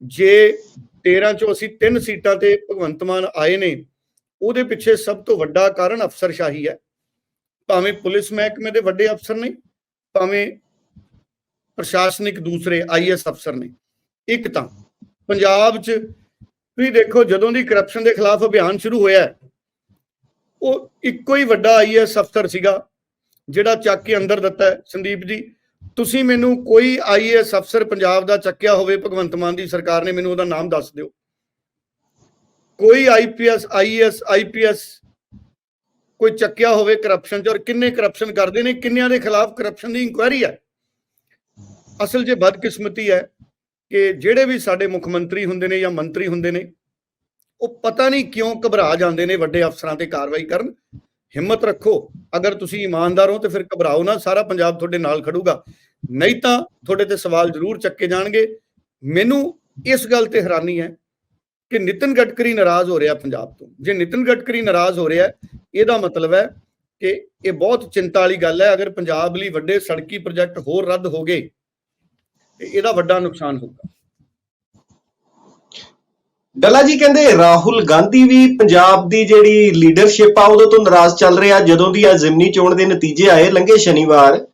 ਜੇ 13 ਚੋਂ ਅਸੀਂ ਤਿੰਨ ਸੀਟਾਂ ਤੇ ਭਗਵੰਤ ਮਾਨ ਆਏ ਨੇ ਉਹਦੇ ਪਿੱਛੇ ਸਭ ਤੋਂ ਵੱਡਾ ਕਾਰਨ ਅਫਸਰਸ਼ਾਹੀ ਹੈ। ਭਾਵੇਂ ਪੁਲਿਸ ਮਹਿਕਮੇ ਦੇ ਵੱਡੇ ਅਫਸਰ ਨੇ, ਭਾਵੇਂ ਪ੍ਰਸ਼ਾਸਨਿਕ ਦੂਸਰੇ ਆਈਐਸ ਅਫਸਰ ਨੇ। ਇੱਕ ਤਾਂ ਪੰਜਾਬ 'ਚ ਤੁਸੀਂ ਦੇਖੋ ਜਦੋਂ ਦੀ ਕਰਪਸ਼ਨ ਦੇ ਖਿਲਾਫ ਅਭਿਆਨ ਸ਼ੁਰੂ ਹੋਇਆ ਉਹ ਇੱਕੋ ਹੀ ਵੱਡਾ ਆਈਐਸ ਅਫਸਰ ਸੀਗਾ, ਜਿਹੜਾ ਚੱਕ ਕੇ ਅੰਦਰ ਦਿੱਤਾ ਸੰਦੀਪ ਜੀ, ਤੁਸੀਂ ਮੈਨੂੰ ਕੋਈ ਆਈਏਐਸ ਅਫਸਰ ਪੰਜਾਬ ਦਾ ਚੱਕਿਆ ਹੋਵੇ, ਭਗਵੰਤ ਮਾਨ ਦੀ ਸਰਕਾਰ ਨੇ ਮੈਨੂੰ ਉਹਦਾ ਨਾਮ ਦੱਸ ਦਿਓ। ਕੋਈ ਆਈਪੀਐਸ ਆਈਏਐਸ ਆਈਪੀਐਸ ਕੋਈ ਚੱਕਿਆ ਹੋਵੇ ਕਰਪਸ਼ਨ ਚ ਔਰ ਕਿੰਨੇ ਕਰਪਸ਼ਨ ਕਰਦੇ ਨੇ, ਕਿੰਨਿਆਂ ਦੇ ਖਿਲਾਫ ਕਰਪਸ਼ਨ ਦੀ ਇਨਕੁਆਇਰੀ ਹੈ? ਅਸਲ 'ਚ ਬਦਕਿਸਮਤੀ ਹੈ ਕਿ ਜਿਹੜੇ ਵੀ ਸਾਡੇ ਮੁੱਖ ਮੰਤਰੀ ਹੁੰਦੇ ਨੇ ਜਾਂ ਮੰਤਰੀ ਹੁੰਦੇ ਨੇ, ਉਹ ਪਤਾ ਨਹੀਂ ਕਿਉਂ ਘਬਰਾ ਜਾਂਦੇ ਨੇ ਵੱਡੇ ਅਫਸਰਾਂ ਤੇ ਕਾਰਵਾਈ ਕਰਨ। ਹਿੰਮਤ ਰੱਖੋ, ਅਗਰ ਤੁਸੀਂ ਇਮਾਨਦਾਰ ਹੋ ਤੇ ਫਿਰ ਘਬਰਾਓ ਨਾ, ਸਾਰਾ ਪੰਜਾਬ ਤੁਹਾਡੇ ਨਾਲ ਖੜੂਗਾ। ਨਹੀਂ ਤਾਂ ਤੁਹਾਡੇ ਤੇ ਸਵਾਲ ਜ਼ਰੂਰ ਚੱਕੇ ਜਾਣਗੇ। ਮੈਨੂੰ ਇਸ ਗੱਲ ਤੇ ਹੈਰਾਨੀ ਹੈ ਕਿ ਨਿਤਨ ਗਡਕਰੀ ਨਾਰਾਜ਼ ਹੋ ਰਿਹਾ ਪੰਜਾਬ ਤੋਂ। ਜੇ ਨਿਤਨ ਗਡਕਰੀ ਨਾਰਾਜ਼ ਹੋ ਰਿਹਾ, ਇਹਦਾ ਮਤਲਬ ਹੈ ਕਿ ਇਹ ਬਹੁਤ ਚਿੰਤਾ ਵਾਲੀ ਗੱਲ ਹੈ, ਅਗਰ ਪੰਜਾਬ ਲਈ ਵੱਡੇ ਸੜਕੀ ਪ੍ਰੋਜੈਕਟ ਹੋਰ ਰੱਦ ਹੋ ਗਏ, ਤੇ ਇਹਦਾ ਵੱਡਾ ਨੁਕਸਾਨ ਹੋਊਗਾ। ਡੱਲਾ ਜੀ ਕਹਿੰਦੇ ਰਾਹੁਲ ਗਾਂਧੀ ਵੀ ਪੰਜਾਬ ਦੀ ਜਿਹੜੀ ਲੀਡਰਸ਼ਿਪ ਆ ਉਦੋਂ ਤੋਂ ਨਾਰਾਜ਼ ਚੱਲ ਰਿਹਾ ਜਦੋਂ ਦੀ ਆ ਜ਼ਿਮਨੀ ਚੋਣ ਦੇ ਨਤੀਜੇ ਆਏ ਲੰਘੇ ਸ਼ਨੀਵਾਰ,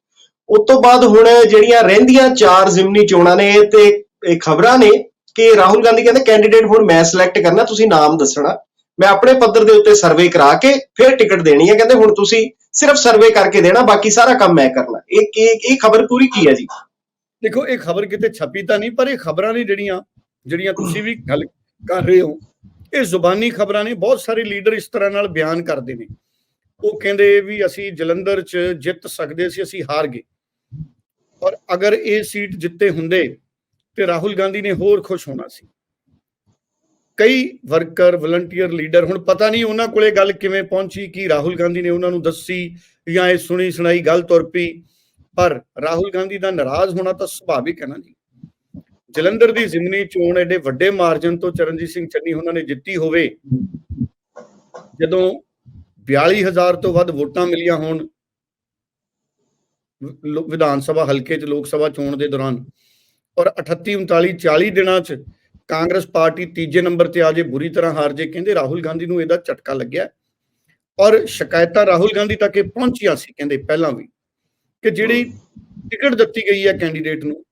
ਉਸ ਤੋਂ ਬਾਅਦ ਹੁਣ ਜਿਹੜੀਆਂ ਰਹਿੰਦੀਆਂ ਚਾਰ ਜ਼ਿਮਨੀ ਚੋਣਾਂ ਨੇ ਤੇ ਇਹ ਖਬਰਾਂ ਨੇ ਕਿ ਰਾਹੁਲ ਗਾਂਧੀ ਕਹਿੰਦੇ ਕੈਂਡੀਡੇਟ ਹੁਣ ਮੈਂ ਸਿਲੈਕਟ ਕਰਨਾ, ਤੁਸੀਂ ਨਾਮ ਦੱਸਣਾ। ਮੈਂ ਆਪਣੇ ਪੱਧਰ ਦੇ ਉੱਤੇ ਸਰਵੇ ਕਰਾ ਕੇ ਫਿਰ ਟਿਕਟ ਦੇਣੀ ਹੈ। ਕਹਿੰਦੇ ਹੁਣ ਤੁਸੀਂ ਸਿਰਫ ਸਰਵੇ ਕਰਕੇ ਦੇਣਾ, ਬਾਕੀ ਸਾਰਾ ਕੰਮ ਮੈਂ ਕਰਨਾ। ਇਹ ਇਹ ਇਹ ਖਬਰ ਪੂਰੀ ਕੀ ਹੈ ਜੀ? ਦੇਖੋ, ਇਹ ਖਬਰ ਕਿਤੇ ਛਪੀ ਤਾਂ ਨਹੀਂ, ਪਰ ਇਹ ਖਬਰਾਂ ਨੇ ਜਿਹੜੀਆਂ ਜਿਹੜੀਆਂ ਤੁਸੀਂ ਵੀ ਗੱਲ ਕਰ ਰਹੇ ਹੋ, ਇਹ ਜ਼ੁਬਾਨੀ ਖਬਰਾਂ ਨੇ। ਬਹੁਤ ਸਾਰੇ ਲੀਡਰ ਇਸ ਤਰ੍ਹਾਂ ਨਾਲ ਬਿਆਨ ਕਰਦੇ ਨੇ। ਉਹ ਕਹਿੰਦੇ ਵੀ ਅਸੀਂ ਜਲੰਧਰ 'ਚ ਜਿੱਤ ਸਕਦੇ ਸੀ, ਅਸੀਂ ਹਾਰ ਗਏ। ਔਰ ਅਗਰ ਇਹ ਸੀਟ ਜਿੱਤੇ ਹੁੰਦੇ ਤੇ ਰਾਹੁਲ ਗਾਂਧੀ ਨੇ ਹੋਰ ਖੁਸ਼ ਹੋਣਾ ਸੀ। ਕਈ ਵਰਕਰ, ਵਲੰਟੀਅਰ, ਲੀਡਰ ਹੁਣ ਪਤਾ ਨਹੀਂ ਉਹਨਾਂ ਕੋਲੇ ਗੱਲ ਕਿਵੇਂ ਪਹੁੰਚੀ, ਕਿ ਰਾਹੁਲ ਗਾਂਧੀ ਨੇ ਉਹਨਾਂ ਨੂੰ ਦੱਸੀ ਜਾਂ ਇਹ ਸੁਣੀ ਸੁਣਾਈ ਗੱਲ ਤੁਰ ਪਈ। ਪਰ ਰਾਹੁਲ ਗਾਂਧੀ ਦਾ ਨਾਰਾਜ਼ ਹੋਣਾ ਤਾਂ ਸੁਭਾਵਿਕ ਹੈ ਨਾ ਜੀ। ਜਲੰਧਰ ਦੀ ਜ਼ਿਮਨੀ ਚੋਣ ਐਡੇ ਵੱਡੇ ਮਾਰਜਨ ਤੋਂ ਚਰਨਜੀਤ ਸਿੰਘ ਚੰਨੀ ਉਹਨਾਂ ਨੇ ਜਿੱਤੀ ਹੋਵੇ, ਜਦੋਂ 42000 ਤੋਂ ਵੱਧ ਵੋਟਾਂ ਮਿਲੀਆਂ ਹੋਣ ਵਿਧਾਨ ਸਭਾ ਹਲਕੇ 'ਚ ਲੋਕ ਸਭਾ ਚੋਣ ਦੇ ਦੌਰਾਨ ਔਰ 38 39 40 ਦਿਨਾਂ 'ਚ ਕਾਂਗਰਸ ਪਾਰਟੀ ਤੀਜੇ ਨੰਬਰ ਤੇ ਆ ਜੇ ਬੁਰੀ ਤਰ੍ਹਾਂ ਹਾਰ ਜੇ, ਕਹਿੰਦੇ ਰਾਹੁਲ ਗਾਂਧੀ ਨੂੰ ਇਹਦਾ ਝਟਕਾ ਲੱਗਿਆ। ਔਰ ਸ਼ਿਕਾਇਤਾਂ ਰਾਹੁਲ ਗਾਂਧੀ ਤੱਕ ਇਹ ਪਹੁੰਚੀਆਂ ਸੀ, ਕਹਿੰਦੇ ਪਹਿਲਾਂ ਵੀ, ਕਿ ਜਿਹੜੀ ਟਿਕਟ ਦਿੱਤੀ ਗਈ ਹੈ ਕੈਂਡੀਡੇਟ ਨੂੰ,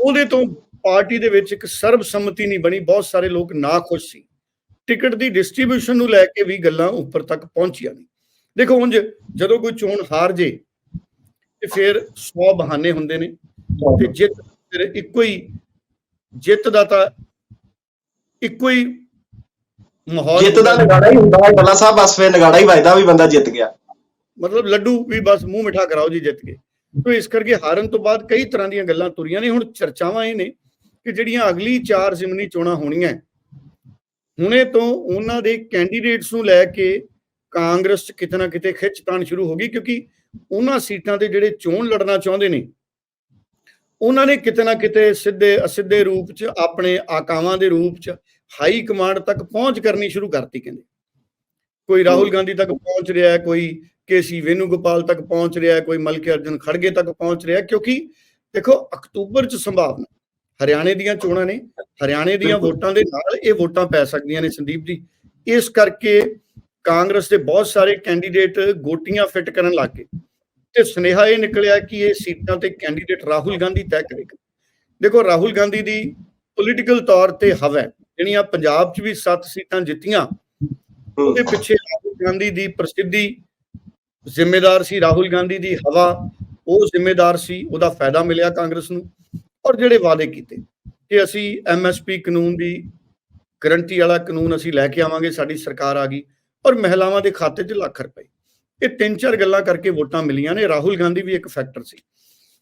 ਉਹਦੇ ਤੋਂ ਪਾਰਟੀ ਦੇ ਵਿੱਚ ਇੱਕ ਸਰਬਸੰਮਤੀ ਨਹੀਂ ਬਣੀ, ਬਹੁਤ ਸਾਰੇ ਲੋਕ ਨਾ ਖੁਸ਼ ਸੀ। ਟਿਕਟ ਦੀ ਡਿਸਟ੍ਰੀਬਿਊਸ਼ਨ ਨੂੰ ਲੈ ਕੇ ਵੀ ਗੱਲਾਂ ਉੱਪਰ ਤੱਕ ਪਹੁੰਚੀਆਂ ਨਹੀਂ ਦੇਖੋ ਉਂਝ ਜਦੋਂ ਕੋਈ ਚੋਣ ਹਾਰ ਜੇ, ਤੇ ਫਿਰ 100 ਬਹਾਨੇ ਹੁੰਦੇ ਨੇ, ਤੇ ਜਿੱਤ ਫਿਰ ਇੱਕੋ ਹੀ ਜਿੱਤ ਦਾ ਤਾਂ ਇੱਕੋ ਹੀ ਮਾਹੌਲ ਜਿੱਤ ਦਾ। ਨਗਾੜਾ ਹੀ ਹੁੰਦਾ ਹੈ ਡੱਲਾ ਸਾਹਿਬ ਬਸ ਫਿਰ ਨਗਾੜਾ ਹੀ ਵੱਜਦਾ ਵੀ ਬੰਦਾ ਜਿੱਤ ਗਿਆ। ਮਤਲਬ ਲੱਡੂ ਵੀ ਬਸ ਮੂੰਹ ਮਿਠਾ ਕਰਾਓ ਜੀ ਜਿੱਤ ਗਏ ਤੋ ਇਸ ਕਰਕੇ ਹਾਰਨ ਤੋਂ ਬਾਅਦ ਕਈ ਤਰ੍ਹਾਂ ਦੀਆਂ ਗੱਲਾਂ ਤੁਰੀਆਂ ਨੇ ਹੁਣ ਚਰਚਾਵਾਂ ਇਹ ਨੇ ਕਿ ਜਿਹੜੀਆਂ ਅਗਲੀ ਚਾਰ ਜ਼ਿਮਨੀ ਚੋਣਾਂ ਹੋਣੀਆਂ। ਹੁਣੇ ਤੋਂ ਉਹਨਾਂ ਦੇ ਕੈਂਡੀਡੇਟਸ ਨੂੰ ਲੈ ਕੇ ਕਾਂਗਰਸ ਕਿਤੇ ਨਾ ਕਿਤੇ ਖਿੱਚਤਾਣ ਸ਼ੁਰੂ ਹੋ ਗਈ ਕਿਉਂਕਿ ਉਹਨਾਂ ਸੀਟਾਂ ਤੇ ਜਿਹੜੇ ਚੋਣ ਲੜਨਾ ਚਾਹੁੰਦੇ ਨੇ ਉਹਨਾਂ ਨੇ ਕਿਤੇ ਨਾ ਕਿਤੇ ਸਿੱਧੇ ਅਸਿੱਧੇ ਰੂਪ 'ਚ ਆਪਣੇ ਆਕਾਵਾਂ ਦੇ ਰੂਪ 'ਚ ਹਾਈ ਕਮਾਂਡ ਤੱਕ ਪਹੁੰਚ ਕਰਨੀ ਸ਼ੁਰੂ ਕਰਤੀ ਕਹਿੰਦੇ। ਕੋਈ ਰਾਹੁਲ ਗਾਂਧੀ ਤੱਕ ਪਹੁੰਚ ਰਿਹਾ ਹੈ ਕੋਈ ਕੇਸੀ ਵੇਨੂਗੋਪਾਲ ਤੱਕ ਪਹੁੰਚ ਰਿਹਾ ਹੈ ਕੋਈ ਮਲਕੇ ਅਰਜਨ ਖੜਗੇ ਤੱਕ ਪਹੁੰਚ ਰਿਹਾ ਹੈ, ਕਿਉਂਕਿ ਦੇਖੋ ਅਕਤੂਬਰ 'ਚ ਸੰਭਾਵਨਾ ਹਰਿਆਣੇ ਦੀਆਂ ਚੋਣਾਂ ਨੇ ਹਰਿਆਣੇ ਦੀਆਂ। ਵੋਟਾਂ ਦੇ ਨਾਲ ਇਹ ਵੋਟਾਂ ਪੈ ਸਕਦੀਆਂ ਨੇ ਸੰਦੀਪ ਜੀ। ਇਸ ਕਰਕੇ ਕਾਂਗਰਸ ਦੇ ਬਹੁਤ ਸਾਰੇ ਕੈਂਡੀਡੇਟ ਗੋਟੀਆਂ ਫਿੱਟ ਕਰਨ ਲੱਗ ਗਏ। ਤੇ ਸੁਨੇਹਾ ਇਹ ਨਿਕਲਿਆ ਕਿ ਇਹ ਸੀਟਾਂ ਤੇ ਕੈਂਡੀਡੇਟ ਰਾਹੁਲ ਗਾਂਧੀ ਤੈਅ ਕਰੇਗਾ ਦੇਖੋ, ਰਾਹੁਲ ਗਾਂਧੀ ਦੀ ਪੋਲੀਟੀਕਲ ਤੌਰ ਤੇ ਹਵਾ ਜਿਹੜੀਆਂ ਪੰਜਾਬ 'ਚ ਵੀ 7 ਸੀਟਾਂ ਜਿੱਤੀਆਂ, ਉਹਦੇ ਪਿੱਛੇ ਰਾਹੁਲ ਗਾਂਧੀ ਦੀ ਪ੍ਰਸਿੱਧੀ ਜ਼ਿੰਮੇਦਾਰ ਸੀ ਰਾਹੁਲ ਗਾਂਧੀ ਦੀ ਹਵਾ। ਉਹ ਜ਼ਿੰਮੇਦਾਰ ਸੀ, ਉਹਦਾ ਫਾਇਦਾ ਮਿਲਿਆ ਕਾਂਗਰਸ ਨੂੰ। ਔਰ ਜਿਹੜੇ ਵਾਅਦੇ ਕੀਤੇ ਕਿ ਅਸੀਂ ਐਮਐਸਪੀ ਕਾਨੂੰਨ ਦੀ ਗਰੰਟੀ ਵਾਲਾ ਕਾਨੂੰਨ ਅਸੀਂ ਲੈ ਕੇ ਆਵਾਂਗੇ, ਸਾਡੀ ਸਰਕਾਰ ਆ ਗਈ। ਔਰ ਮਹਿਲਾਵਾਂ ਦੇ ਖਾਤੇ 'ਚ ਲੱਖ ਰੁਪਏ। ਇਹ ਤਿੰਨ ਚਾਰ ਗੱਲਾਂ ਕਰਕੇ ਵੋਟਾਂ ਮਿਲੀਆਂ ਨੇ। ਰਾਹੁਲ ਗਾਂਧੀ ਵੀ ਇੱਕ ਫੈਕਟਰ ਸੀ।